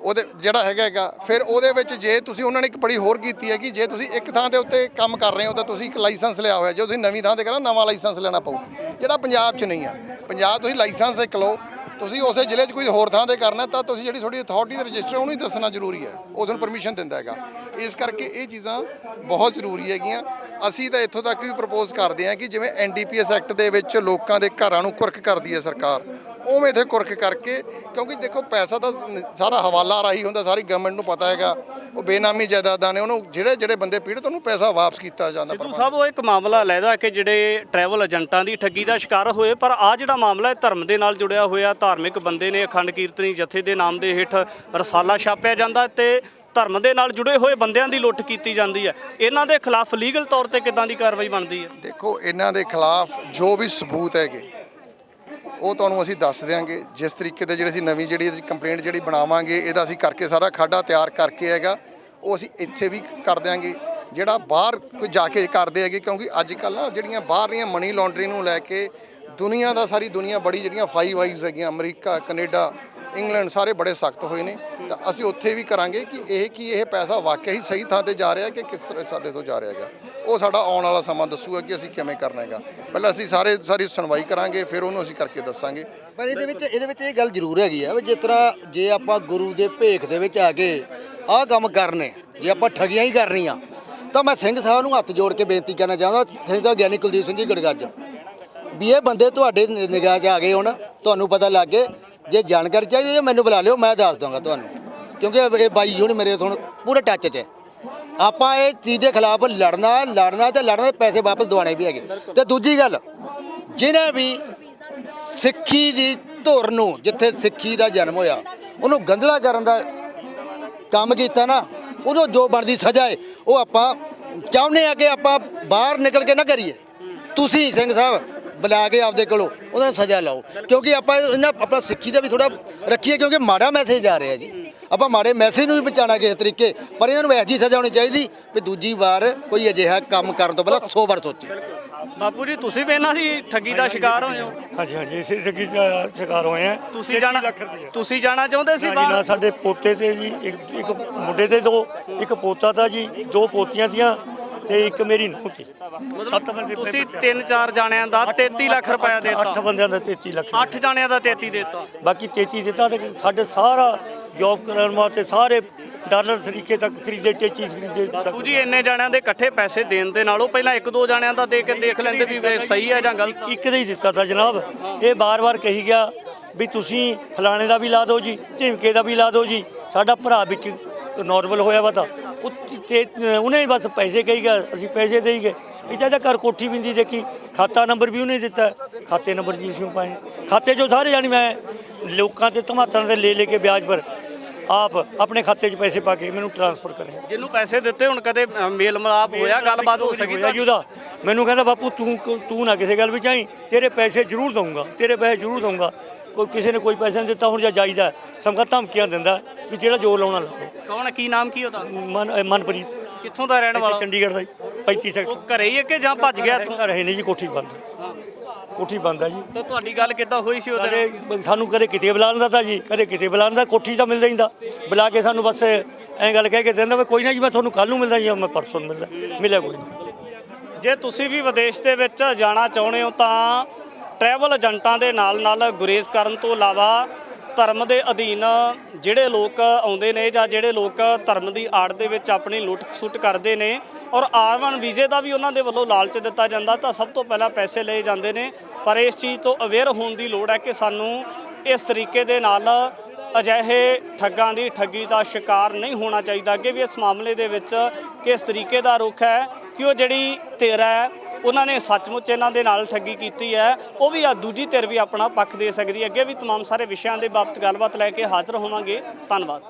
S7: ਉਹਦੇ ਜਿਹੜਾ ਹੈਗਾ ਹੈਗਾ। ਫਿਰ ਉਹਦੇ ਵਿੱਚ ਜੇ ਤੁਸੀਂ ਉਹਨਾਂ ਨੇ ਇੱਕ ਬੜੀ ਹੋਰ ਕੀਤੀ ਹੈ ਕਿ ਜੇ ਤੁਸੀਂ ਇੱਕ ਥਾਂ ਦੇ ਉੱਤੇ ਕੰਮ ਕਰ ਰਹੇ ਹੋ, ਤਾਂ ਤੁਸੀਂ ਇੱਕ ਲਾਇਸੈਂਸ ਲਿਆ ਹੋਇਆ। ਜੇ ਤੁਸੀਂ ਨਵੀਂ ਥਾਂ ਤੇ ਕਰਾਂ ਨਵਾਂ ਲਾਇਸੈਂਸ ਲੈਣਾ ਪਊ। ਜਿਹੜਾ ਪੰਜਾਬ 'ਚ ਨਹੀਂ ਆ। ਪੰਜਾਬ ਤੁਸੀਂ ਲਾਇਸੈਂਸ ਇੱਕ ਲਓ। ਤੁਸੀਂ ਉਸੇ ਜ਼ਿਲ੍ਹੇ 'ਚ ਕੋਈ ਹੋਰ ਥਾਂ ਤੇ ਕਰਨਾ, ਤਾਂ ਤੁਸੀਂ ਜਿਹੜੀ ਤੁਹਾਡੀ ਅਥਾਰਟੀ ਦਾ ਰਜਿਸਟਰ ਉਹਨੂੰ ਹੀ ਦੱਸਣਾ ਜ਼ਰੂਰੀ ਹੈ। ਉਸ ਨੂੰ ਪਰਮਿਸ਼ਨ ਦਿੰਦਾ ਹੈਗਾ। ਇਸ ਕਰਕੇ ਇਹ ਚੀਜ਼ਾਂ ਬਹੁਤ ਜ਼ਰੂਰੀ ਹੈਗੀਆਂ। ਅਸੀਂ ਤਾਂ ਇੱਥੋਂ ਤੱਕ ਵੀ ਪ੍ਰਪੋਜ਼ ਕਰਦੇ ਹਾਂ ਕਿ ਜਿਵੇਂ ਐਨਡੀਪੀਐਸ ਐਕਟ ਦੇ ਵਿੱਚ ਲੋਕਾਂ ਦੇ ਘਰਾਂ ਨੂੰ ਕੁਰਕ ਕਰਦੀ ਹੈ ਸਰਕਾਰ। ਉਵੇਂ ਇੱਥੇ ਕੁਰਕ ਕਰਕੇ ਕਿਉਂਕਿ ਦੇਖੋ ਪੈਸਾ ਤਾਂ ਸਾਰਾ ਹਵਾਲਾ ਰਾਹੀਂ ਹੁੰਦਾ ਸਾਰੀ ਗਵਰਨਮੈਂਟ ਨੂੰ ਪਤਾ ਹੈਗਾ। ਉਹ ਬੇਨਾਮੀ ਜਾਇਦਾਦਾਂ ਨੇ ਉਹਨੂੰ ਜਿਹੜੇ ਜਿਹੜੇ ਬੰਦੇ ਪੀੜਤ ਉਹਨੂੰ ਪੈਸਾ ਵਾਪਸ ਕੀਤਾ ਜਾਂਦਾ
S2: ਸਿੱਧੂ ਸਾਹਿਬ ਉਹ ਇੱਕ ਮਾਮਲਾ ਲੈਦਾ ਕਿ ਜਿਹੜੇ ਟਰੈਵਲ ਏਜੰਟਾਂ ਦੀ ਠੱਗੀ ਦਾ ਸ਼ਿਕਾਰ ਹੋਏ ਪਰ ਆ ਜਿਹੜਾ ਮਾਮਲਾ ਹੈ ਧਰਮ ਦੇ ਨਾਲ ਜੁੜਿਆ ਹੋਇਆ ਧਾਰਮਿਕ ਬੰਦੇ ਨੇ ਅਖੰਡ ਕੀਰਤਨੀ ਜਥੇ ਦੇ ਨਾਮ ਦੇ ਹੇਠ ਰਸਾਲਾ ਛਾਪਿਆ ਜਾਂਦਾ ਤੇ ਧਰਮ ਦੇ ਨਾਲ ਜੁੜੇ ਹੋਏ ਬੰਦਿਆਂ ਦੀ ਲੁੱਟ ਕੀਤੀ ਜਾਂਦੀ ਹੈ। ਇਹਨਾਂ ਦੇ ਖਿਲਾਫ ਲੀਗਲ ਤੌਰ ਤੇ ਕਿੱਦਾਂ ਦੀ ਕਾਰਵਾਈ ਬਣਦੀ ਹੈ?
S7: ਦੇਖੋ ਇਹਨਾਂ ਦੇ ਖਿਲਾਫ ਜੋ ਵੀ ਸਬੂਤ ਹੈਗੇ ਉਹ ਤੁਹਾਨੂੰ ਅਸੀਂ ਦੱਸ ਦਿਆਂਗੇ, ਜਿਸ ਤਰੀਕੇ ਦੇ ਜਿਹੜੇ ਅਸੀਂ ਨਵੀਂ ਜਿਹੜੀ ਅਸੀਂ ਕੰਪਲੇਂਟ ਜਿਹੜੀ ਬਣਾਵਾਂਗੇ, ਇਹਦਾ ਅਸੀਂ ਕਰਕੇ ਸਾਰਾ ਖਾਡਾ ਤਿਆਰ ਕਰਕੇ ਹੈਗਾ, ਉਹ ਅਸੀਂ ਇੱਥੇ ਵੀ ਕਰ ਦਿਆਂਗੇ। ਜਿਹੜਾ ਬਾਹਰ ਕੋਈ ਜਾ ਕੇ ਕਰਦੇ ਹੈਗੇ, ਕਿਉਂਕਿ ਅੱਜ ਕੱਲ੍ਹ ਨਾ ਜਿਹੜੀਆਂ ਬਾਹਰਲੀਆਂ ਮਨੀ ਲਾਂਡਰਿੰਗ ਨੂੰ ਲੈ ਕੇ ਦੁਨੀਆ ਦਾ ਸਾਰੀ ਦੁਨੀਆ ਬੜੀ ਜਿਹੜੀਆਂ ਫਾਈਵ ਵਾਈਜ਼ ਹੈਗੀਆਂ, ਅਮਰੀਕਾ, ਕੈਨੇਡਾ ਇੰਗਲੈਂਡ ਸਾਰੇ ਬੜੇ ਸਖਤ ਹੋਏ ਨੇ, ਤਾਂ ਅਸੀਂ ਉੱਥੇ ਵੀ ਕਰਾਂਗੇ ਕਿ ਇਹ ਕੀ ਇਹ ਪੈਸਾ ਵਾਕਿਆ ਹੀ ਸਹੀ ਥਾਂ ਤੇ ਜਾ ਰਿਹਾ ਕਿ ਕਿਸ ਤਰ੍ਹਾਂ ਸਾਡੇ ਤੋਂ ਜਾ ਰਿਹਾ ਹੈਗਾ। ਉਹ ਸਾਡਾ ਆਉਣ ਵਾਲਾ ਸਮਾਂ ਦੱਸੂਗਾ ਕਿ ਅਸੀਂ ਕਿਵੇਂ ਕਰਨਾ ਹੈਗਾ। ਪਹਿਲਾਂ ਅਸੀਂ ਸਾਰੇ ਸਾਰੀ ਸੁਣਵਾਈ ਕਰਾਂਗੇ, ਫਿਰ ਉਹਨੂੰ ਅਸੀਂ ਕਰਕੇ ਦੱਸਾਂਗੇ।
S5: ਪਰ ਇਹਦੇ ਵਿੱਚ ਇਹਦੇ ਵਿੱਚ ਇਹ ਗੱਲ ਜ਼ਰੂਰ ਹੈਗੀ ਆ ਵੀ ਜਿਸ ਤਰ੍ਹਾਂ ਜੇ ਆਪਾਂ ਗੁਰੂ ਦੇ ਭੇਖ ਦੇ ਵਿੱਚ ਆ ਕੇ ਆਹ ਕੰਮ ਕਰਨੇ, ਜੇ ਆਪਾਂ ਠਗੀਆਂ ਹੀ ਕਰਨੀਆਂ, ਤਾਂ ਮੈਂ ਸਿੰਘ ਸਾਹਿਬ ਨੂੰ ਹੱਥ ਜੋੜ ਕੇ ਬੇਨਤੀ ਕਰਨਾ ਚਾਹੁੰਦਾ, ਸਿੰਘ ਸਾਹਿਬ ਗਿਆਨੀ ਕੁਲਦੀਪ ਸਿੰਘ ਜੀ ਗੜਗੱਜ। ਵੀ ਇਹ ਬੰਦੇ ਤੁਹਾਡੇ ਨਿਗਾਹ 'ਚ ਆ ਗਏ ਹੁਣ, ਤੁਹਾਨੂੰ ਪਤਾ ਲੱਗ ਗਏ ਜੇ ਜਾਣਕਾਰੀ ਚਾਹੀਦੀ ਹੈ ਮੈਨੂੰ ਬੁਲਾ ਲਿਓ, ਮੈਂ ਦੱਸ ਦਵਾਂਗਾ ਤੁਹਾਨੂੰ। ਕਿਉਂਕਿ ਇਹ- ਬਾਈ ਜੀ ਹੁਣ ਮੇਰੇ ਤੋਂ ਪੂਰੇ ਟੱਚ 'ਚ ਹੈ। ਆਪਾਂ ਇਹ ਚੀਜ਼ ਦੇ ਖਿਲਾਫ ਲੜਨਾ ਲੜਨਾ ਤੇ ਲੜਨਾ ਤੇ ਪੈਸੇ ਵਾਪਸ ਦਿਵਾਣੇ ਵੀ ਹੈਗੇ। ਤੇ ਦੂਜੀ ਗੱਲ, ਜਿਹਨੇ ਵੀ ਸਿੱਖੀ ਦੀ ਧੁਰ ਨੂੰ, ਜਿੱਥੇ ਸਿੱਖੀ ਦਾ ਜਨਮ ਹੋਇਆ, ਉਹਨੂੰ ਗੰਧਲਾ ਕਰਨ ਦਾ ਕੰਮ ਕੀਤਾ ਨਾ ਉਦੋਂ ਜੋ ਬਣਦੀ ਸਜ਼ਾ ਹੈ, ਉਹ ਆਪਾਂ ਚਾਹੁੰਦੇ ਆ ਕਿ ਆਪਾਂ ਬਾਹਰ ਨਿਕਲ ਕੇ ਨਾ ਕਰੀਏ। ਤੁਸੀਂ ਸਿੰਘ ਸਾਹਿਬ ਬੁਲਾ ਕੇ ਆਪਦੇ ਕੋਲੋਂ ਉਹਨਾਂ ਨੂੰ ਸਜ਼ਾ ਲਾਓ। ਕਿਉਂਕਿ ਆਪਾਂ ਇਹਨਾਂ ਆਪਣਾ ਸਿੱਖੀ ਦਾ ਵੀ ਥੋੜਾ ਰੱਖੀਏ ਕਿਉਂਕਿ ਮਾੜਾ ਮੈਸੇਜ ਆ ਰਿਹਾ ਜੀ। ਆਪਾਂ ਮਾੜੇ ਮੈਸੇਜ ਨੂੰ ਵੀ ਬਚਾਉਣਾ ਕਿਸੇ ਤਰੀਕੇ ਪਰ ਇਹਨਾਂ ਨੂੰ ਇਹੋ ਜਿਹੀ ਸਜ਼ਾ ਹੋਣੀ ਚਾਹੀਦੀ ਵੀ ਦੂਜੀ ਵਾਰ ਕੋਈ ਅਜਿਹਾ ਕੰਮ ਕਰਨ ਤੋਂ ਪਹਿਲਾਂ 100 ਵਾਰ ਸੋਚੇ।
S2: ਬਾਪੂ ਜੀ ਤੁਸੀਂ ਵੀ ਇਹਨਾਂ ਦੀ ਠੱਗੀ ਦਾ ਸ਼ਿਕਾਰ ਹੋਏ ਹੋ?
S8: ਹਾਂਜੀ ਹਾਂਜੀ ਇਸੇ ਜੱਗੀ ਦਾ ਸ਼ਿਕਾਰ ਹੋਏ ਆ
S2: ਤੁਸੀਂ ਜਾਣਾ ਤੁਸੀਂ ਜਾਣਾ ਚਾਹੁੰਦੇ ਸੀ
S8: ਜੀ ਨਾ
S2: ਬਾਹਰ
S8: ਸਾਡੇ ਪੋਤੇ ਤੇ ਜੀ ਇੱਕ ਇੱਕ ਮੁੰਡੇ ਤੇ ਦੋ ਇੱਕ ਪੋਤਾ ਤਾਂ ਜੀ ਦੋ ਪੋਤੀਆਂ ਦੀਆਂ। ਤੇ ਇੱਕ ਮੇਰੀ ਨੂੰਹ ਸੀ। ਸੱਤ ਬੰਦੇ
S2: ਤੁਸੀਂ ਤਿੰਨ ਚਾਰ ਜਾਣਿਆਂ ਦਾ 33 ਲੱਖ ਰੁਪਇਆ
S8: ਅੱਠ
S2: ਦੇਤਾ।
S8: ਬੰਦਿਆਂ ਦਾ 33 ਲੱਖ।
S2: 8 ਜਾਣਿਆਂ ਦਾ 33 ਦੇਤਾ।
S8: ਬਾਕੀ 33 ਦਿੱਤਾ ਤੇ ਸਾਡੇ ਸਾਰਾ ਜੌਬ ਕਰਨ ਵਾਸਤੇ ਸਾਰੇ ਡਾਲਰ ਤਰੀਕੇ ਤੱਕ ਖਰੀਦੇ ਟੇਚੀ ਖਰੀਦੇ।
S2: ਬਾਪੂ ਜੀ ਇੰਨੇ ਜਾਣਿਆਂ ਦੇ ਇਕੱਠੇ ਪੈਸੇ ਦੇਣ ਦੇ ਨਾਲੋਂ ਪਹਿਲਾਂ ਇੱਕ ਦੋ ਜਾਣਿਆਂ ਦਾ ਦੇ ਕੇ ਦੇਖ ਲੈਂਦੇ ਵੀ ਵੇ ਸਹੀ ਹੈ ਜਾਂ ਗਲਤ।
S8: ਇੱਕ ਦਾ ਹੀ ਦਿੱਤਾ ਤਾਂ ਜਨਾਬ। ਇਹ ਬਾਰ-ਬਾਰ ਕਹੀ ਗਿਆ ਵੀ ਤੁਸੀਂ ਫਲਾਣੇ ਦਾ ਵੀ ਲਾ ਦਿਓ ਜੀ ਝਿਮਕੇ ਦਾ ਵੀ ਲਾ ਦਿਓ ਜੀ। ਸਾਡਾ ਭਰਾ ਵਿੱਚ ਨਾਰਮਲ ਹੋਇਆ ਵਾ ਤਾਂ। ਤੇ ਉਹਨੇ ਹੀ ਬਸ ਪੈਸੇ ਕਹੀ ਗਿਆ ਅਸੀਂ ਪੈਸੇ ਦੇਈ ਗਏ। ਇੱਥੇ ਤਾਂ ਘਰ ਕੋਠੀ ਬਿੰਦੀ ਦੇਖੀ ਖਾਤਾ ਨੰਬਰ ਵੀ ਉਹਨੇ ਦਿੱਤਾ ਖਾਤੇ ਨੰਬਰ ਵੀ ਅਸੀਂ ਪਾਏ। ਖਾਤੇ ਜੋ ਸਾਰੇ ਜਾਣੀ ਮੈਂ ਲੋਕਾਂ ਤੇ ਧਮਾਤਰਾਂ ਦੇ ਲੈ ਲੈ ਕੇ ਵਿਆਜ ਪਰ ਆਪ ਆਪਣੇ ਖਾਤੇ 'ਚ ਪੈਸੇ ਪਾ ਕੇ ਮੈਨੂੰ ਟ੍ਰਾਂਸਫਰ ਕਰੇ
S2: ਜਿਹਨੂੰ ਪੈਸੇ ਦਿੱਤੇ ਹੁਣ ਕਦੇ ਮੇਲ ਮਿਲਾਪ ਹੋਇਆ ਗੱਲਬਾਤ ਹੋ ਸਕੀ
S8: ਹੋਇਆ ਜੀ ਉਹਦਾ। ਮੈਨੂੰ ਕਹਿੰਦਾ ਬਾਪੂ ਤੂੰ ਤੂੰ ਨਾ ਕਿਸੇ ਗੱਲ ਵਿੱਚ ਆਈ ਤੇਰੇ ਪੈਸੇ ਜ਼ਰੂਰ ਦਊਂਗਾ ਤੇਰੇ ਪੈਸੇ ਜ਼ਰੂਰ ਦਊਂਗਾ। ਕੋਈ ਕਿਸੇ ਨੇ ਕੋਈ ਪੈਸਾ ਨਹੀਂ ਦਿੱਤਾ ਹੁਣ ਜਾਂ ਜਾਈਦਾ ਸਮਕਾ ਧਮਕੀਆਂ ਦਿੰਦਾ ਵੀ ਜਿਹੜਾ ਜੋ ਲਾਉਣਾ ਲਓ
S2: ਕੌਣ ਹੈ, ਕੀ ਨਾਮ ਕੀ ਉਹਦਾ?
S8: ਮਨ ਅਹ ਮਨਪ੍ਰੀਤ।
S2: ਕਿੱਥੋਂ ਦਾ ਰਹਿਣ
S8: ਇੱਥੇ
S2: ਵਾਲਾ
S8: ਚੰਡੀਗੜ੍ਹ ਦਾ ਜੀ 35
S2: ਉਹ
S8: ਸੈਕਟਰ
S2: ਘਰੇ ਹੀ ਹੈ ਕਿ ਜਾਂ ਭੱਜ ਗਿਆ ਇੱਥੋਂ?
S8: ਘਰ ਹੈ ਨਹੀਂ ਜੀ ਕੋਠੀ ਬੰਦ ਹੈ। ਕੋਠੀ ਬੰਦ ਹੈ ਜੀ।
S2: ਤਾਂ ਤੁਹਾਡੀ ਗੱਲ ਕਿੱਦਾਂ ਹੋਈ ਸੀ ਉਹਦੇ ਨਾਲ?
S8: ਸਾਨੂੰ ਕਦੇ ਕਿਤੇ ਬੁਲਾ ਲੈਂਦਾ ਤਾਂ ਜੀ ਕਦੇ ਕਿਤੇ ਬੁਲਾ ਲੈਂਦਾ ਕੋਠੀ ਤਾਂ ਮਿਲਦਾ ਹੀ ਹੁੰਦਾ ਬੁਲਾ ਕੇ ਸਾਨੂੰ ਬਸ ਐਂ ਗੱਲ ਕਹਿ ਕੇ ਦਿੰਦਾ ਵੀ ਕੋਈ ਨਾ ਜੀ ਮੈਂ ਤੁਹਾਨੂੰ ਕੱਲ ਨੂੰ ਮਿਲਦਾ ਜੀ ਮੈਂ ਪਰਸੋਂ ਨੂੰ ਮਿਲਦਾ ਮਿਲਿਆ ਕੋਈ ਨਹੀਂ।
S2: ਜੇ ਤੁਸੀਂ ਵੀ ਵਿਦੇਸ਼ ਦੇ ਵਿੱਚ ਜਾਣਾ ਚਾਹੁੰਦੇ ਹੋ ਤਾਂ ਟਰੈਵਲ ਏਜੰਟਾਂ ਦੇ ਨਾਲ ਨਾਲ ਗੁਰੇਜ਼ ਕਰਨ ਤੋਂ ਇਲਾਵਾ ਧਰਮ ਦੇ ਅਧੀਨ ਜਿਹੜੇ ਲੋਕ ਆਉਂਦੇ ਨੇ ਜਾਂ ਜਿਹੜੇ ਲੋਕ ਧਰਮ ਦੀ ਆੜ ਦੇ ਵਿੱਚ ਆਪਣੀ ਲੁੱਟ ਖਸੁੱਟ ਕਰਦੇ ਨੇ ਔਰ ਆਰ1 ਵੀਜ਼ੇ ਦਾ ਵੀ ਉਹਨਾਂ ਦੇ ਵੱਲੋਂ ਲਾਲਚ ਦਿੱਤਾ ਜਾਂਦਾ ਤਾਂ ਸਭ ਤੋਂ ਪਹਿਲਾਂ ਪੈਸੇ ਲਏ ਜਾਂਦੇ ਨੇ। ਪਰ ਇਸ ਚੀਜ਼ ਤੋਂ ਅਵੇਅਰ ਹੋਣ ਦੀ ਲੋੜ ਹੈ ਕਿ ਸਾਨੂੰ ਇਸ ਤਰੀਕੇ ਦੇ ਨਾਲ ਅਜਿਹੇ ਠੱਗਾਂ ਦੀ ਠੱਗੀ ਦਾ ਸ਼ਿਕਾਰ ਨਹੀਂ ਹੋਣਾ ਚਾਹੀਦਾ। ਕਿ ਵੀ ਇਸ ਮਾਮਲੇ ਦੇ ਵਿੱਚ ਕਿਸ ਤਰੀਕੇ ਦਾ ਰੁਖ ਹੈ ਕਿ ਉਹ ਜਿਹੜੀ ਧਿਰ ਹੈ ਉਹਨਾਂ ਨੇ ਸੱਚਮੁੱਚ ਇਹਨਾਂ ਦੇ ਨਾਲ ਠੱਗੀ ਕੀਤੀ ਹੈ ਉਹ ਵੀ ਆ ਦੂਜੀ ਧਿਰ ਵੀ ਆਪਣਾ ਪੱਖ ਦੇ ਸਕਦੀ ਹੈ ਅੱਗੇ ਵੀ तमाम ਸਾਰੇ ਵਿਸ਼ਿਆਂ ਦੇ ਬਾਬਤ ਗੱਲਬਾਤ ਲੈ ਕੇ ਹਾਜ਼ਰ ਹੋਵਾਂਗੇ ਧੰਨਵਾਦ